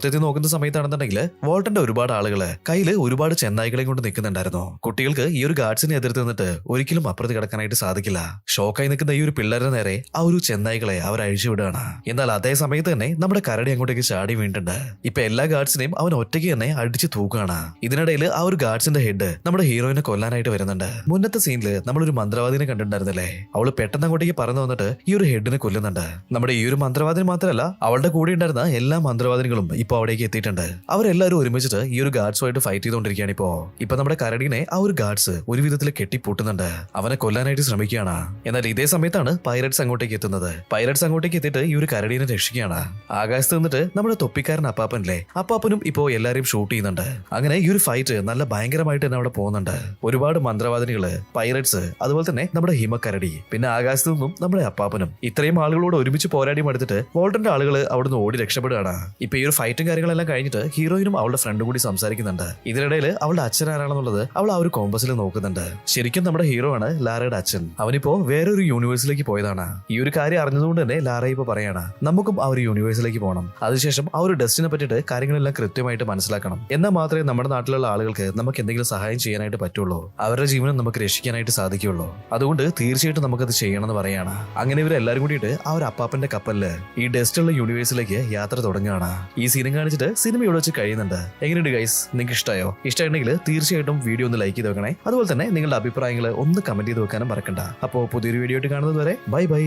പുറത്തെത്തി നോക്കുന്ന സമയത്താണെന്നുണ്ടെങ്കിൽ വോൾട്ടന്റെ ഒരുപാട് ആളുകൾ കയ്യിൽ ഒരുപാട് ചെന്നായികളെ കൊണ്ട് നിൽക്കുന്നുണ്ടായിരുന്നു. കുട്ടികൾക്ക് ഈ ഒരു ഗാർഡ്സിനെ എതിർത്ത് നിന്നിട്ട് ഒരിക്കലും അപ്പുറത്ത് കിടക്കാനായിട്ട് സാധിക്കില്ല. ഷോക്കായി നിൽക്കുന്ന ഈ ഒരു പിള്ളേരുടെ നേരെ ആ ഒരു ചെന്നായികളെ അവർ അഴിച്ചു വിടുകയാണ്. എന്നാൽ അതേ സമയത്ത് തന്നെ നമ്മുടെ കരടി അങ്ങോട്ടേക്ക് ചാടി വീണിട്ടുണ്ട്. ഇപ്പൊ എല്ലാ ഗാർഡ്സിനെയും അവൻ ഒറ്റയ്ക്ക് തന്നെ അടിച്ചു തൂക്കുകയാണ്. ഇതിനിടയിൽ ആ ഒരു ഗാർഡ്സിന്റെ ഹെഡ് നമ്മുടെ ഹീറോയിനെ കൊല്ലാനായിട്ട് വരുന്നുണ്ട്. മുന്നത്തെ സീനിൽ നമ്മളൊരു മന്ത്രവാദിനെ കണ്ടിട്ടുണ്ടായിരുന്നില്ലേ? അവൾ പെട്ടെന്ന് അങ്ങോട്ടേക്ക് പറന്നു വന്നിട്ട് ഈ ഒരു ഹെഡിനെ കൊല്ലുന്നുണ്ട്. നമ്മുടെ ഈ ഒരു മന്ത്രവാദിനെ മാത്രമല്ല അവളുടെ കൂടെ ഉണ്ടായിരുന്ന എല്ലാ മന്ത്രവാദിനികളും ഇപ്പൊ അവിടേക്ക് എത്തിയിട്ടുണ്ട്. അവരെല്ലാവരും ഒരുമിച്ചിട്ട് ഈ ഒരു ഗാർഡ്സുമായിട്ട് ഫൈറ്റ് ചെയ്തുകൊണ്ടിരിക്കുകയാണ് ഇപ്പോൾ ഇപ്പൊ നമ്മുടെ കരടിനെ ആ ഒരു ഗാർഡ്സ് ഒരു വിധത്തിൽ കെട്ടിപ്പൂട്ടുന്നുണ്ട്. അവനെ കൊല്ലാനായിട്ട് ശ്രമിക്കുകയാണ്. എന്നാൽ ഇതേ സമയത്താണ് പൈററ്റ്സ് അങ്ങോട്ടേക്ക് എത്തുന്നത്. പൈററ്റ്സ് അങ്ങോട്ടേക്ക് എത്തിയിട്ട് ഈ ഒരു കരടീനെ രക്ഷിക്കുകയാണ്. ആകാശത്ത് നിന്നിട്ട് നമ്മുടെ തൊപ്പിക്കാരൻ അപ്പാപ്പനല്ലേ? അപ്പാപ്പനും ഇപ്പോൾ എല്ലാരെയും ഷൂട്ട് ചെയ്യുന്നുണ്ട്. അങ്ങനെ ഈ ഒരു ഫൈറ്റ് നല്ല ഭയങ്കരമായിട്ട് തന്നെ അവിടെ പോകുന്നുണ്ട്. ഒരുപാട് മന്ത്രവാദിനികൾ പൈററ്റ്സ് അതുപോലെ തന്നെ നമ്മുടെ ഹിമക്കരടി പിന്നെ ആകാശത്ത് നിന്നും നമ്മുടെ അപ്പാപ്പനും. ഇത്രയും ആളുകളോട് ഒരുമിച്ച് പോരാടി മടുത്തിട്ട് വോൾട്ടന്റെ ആളുകൾ അവിടുന്ന് ഓടി രക്ഷപ്പെടുകയാണ്. ഇപ്പൊ ഈ ഒരു ഫൈറ്റും കാര്യങ്ങളെല്ലാം കഴിഞ്ഞിട്ട് ഹീറോയിനും അവളുടെ ഫ്രണ്ടും കൂടി സംസാരിക്കുന്നുണ്ട്. ഇതിനിടയിൽ അവളുടെ അച്ഛൻ ആരാണെന്നുള്ളത് അവൾ ആ ഒരു കോമ്പസിൽ നോക്കുന്നുണ്ട്. ശരിക്കും നമ്മുടെ ഹീറോ ആണ് ലാറയുടെ അച്ഛൻ. അവനിപ്പോ വേറൊരു യൂണിവേഴ്സിലേക്ക് പോയതാണ്. ഈ ഒരു കാര്യം അറിഞ്ഞതുകൊണ്ട് തന്നെ ലാറ ഇപ്പൊ പറയാണ് നമുക്കും ആ ഒരു യൂണിവേഴ്സിലേക്ക് പോകണം അതിനുശേഷം ആ ഒരു ഡെസ്റ്റിനെ പറ്റിയിട്ട് കാര്യങ്ങളെല്ലാം കൃത്യമായിട്ട് മനസ്സിലാക്കണം. എന്നാൽ മാത്രമേ നമ്മുടെ നാട്ടിലുള്ള ആളുകൾക്ക് നമുക്ക് എന്തെങ്കിലും സഹായം ചെയ്യാനായിട്ട് പറ്റുള്ളൂ. അവരുടെ ജീവനം നമുക്ക് രക്ഷിക്കാനായിട്ട് സാധിക്കുള്ളൂ അതുകൊണ്ട് തീർച്ചയായിട്ടും നമുക്കത് ചെയ്യണമെന്ന് പറയാണ്. അങ്ങനെ ഇവരെല്ലാരും കൂടിയിട്ട് ആ ഒരു അപ്പാപ്പന്റെ കപ്പലിൽ ഈ ഡെസ്റ്റുള്ള യൂണിവേഴ്സിലേക്ക് യാത്ര തുടങ്ങുകയാണ്. ഈ സീനും കാണിച്ചിട്ട് സിനിമ ഇവിടെ വെച്ച് കഴിയുന്നുണ്ട്. എങ്ങനെയുണ്ട് ഗൈസ് നിങ്ങൾക്ക് ഇഷ്ടമായോ ഇഷ്ടമായിട്ടുണ്ടെങ്കിൽ തീർച്ചയായിട്ടും വീഡിയോ ഒന്ന് ലൈക്ക് ചെയ്ത് വെക്കണേ. അതുപോലെ തന്നെ നിങ്ങളുടെ അഭിപ്രായങ്ങൾ ഒന്ന് കമന്റ് ചെയ്ത് വെക്കാനും മറക്കണ്ട. അപ്പോൾ പുതിയൊരു വീഡിയോ ആയിട്ട് കാണുന്നത് വരെ ബൈ ബൈ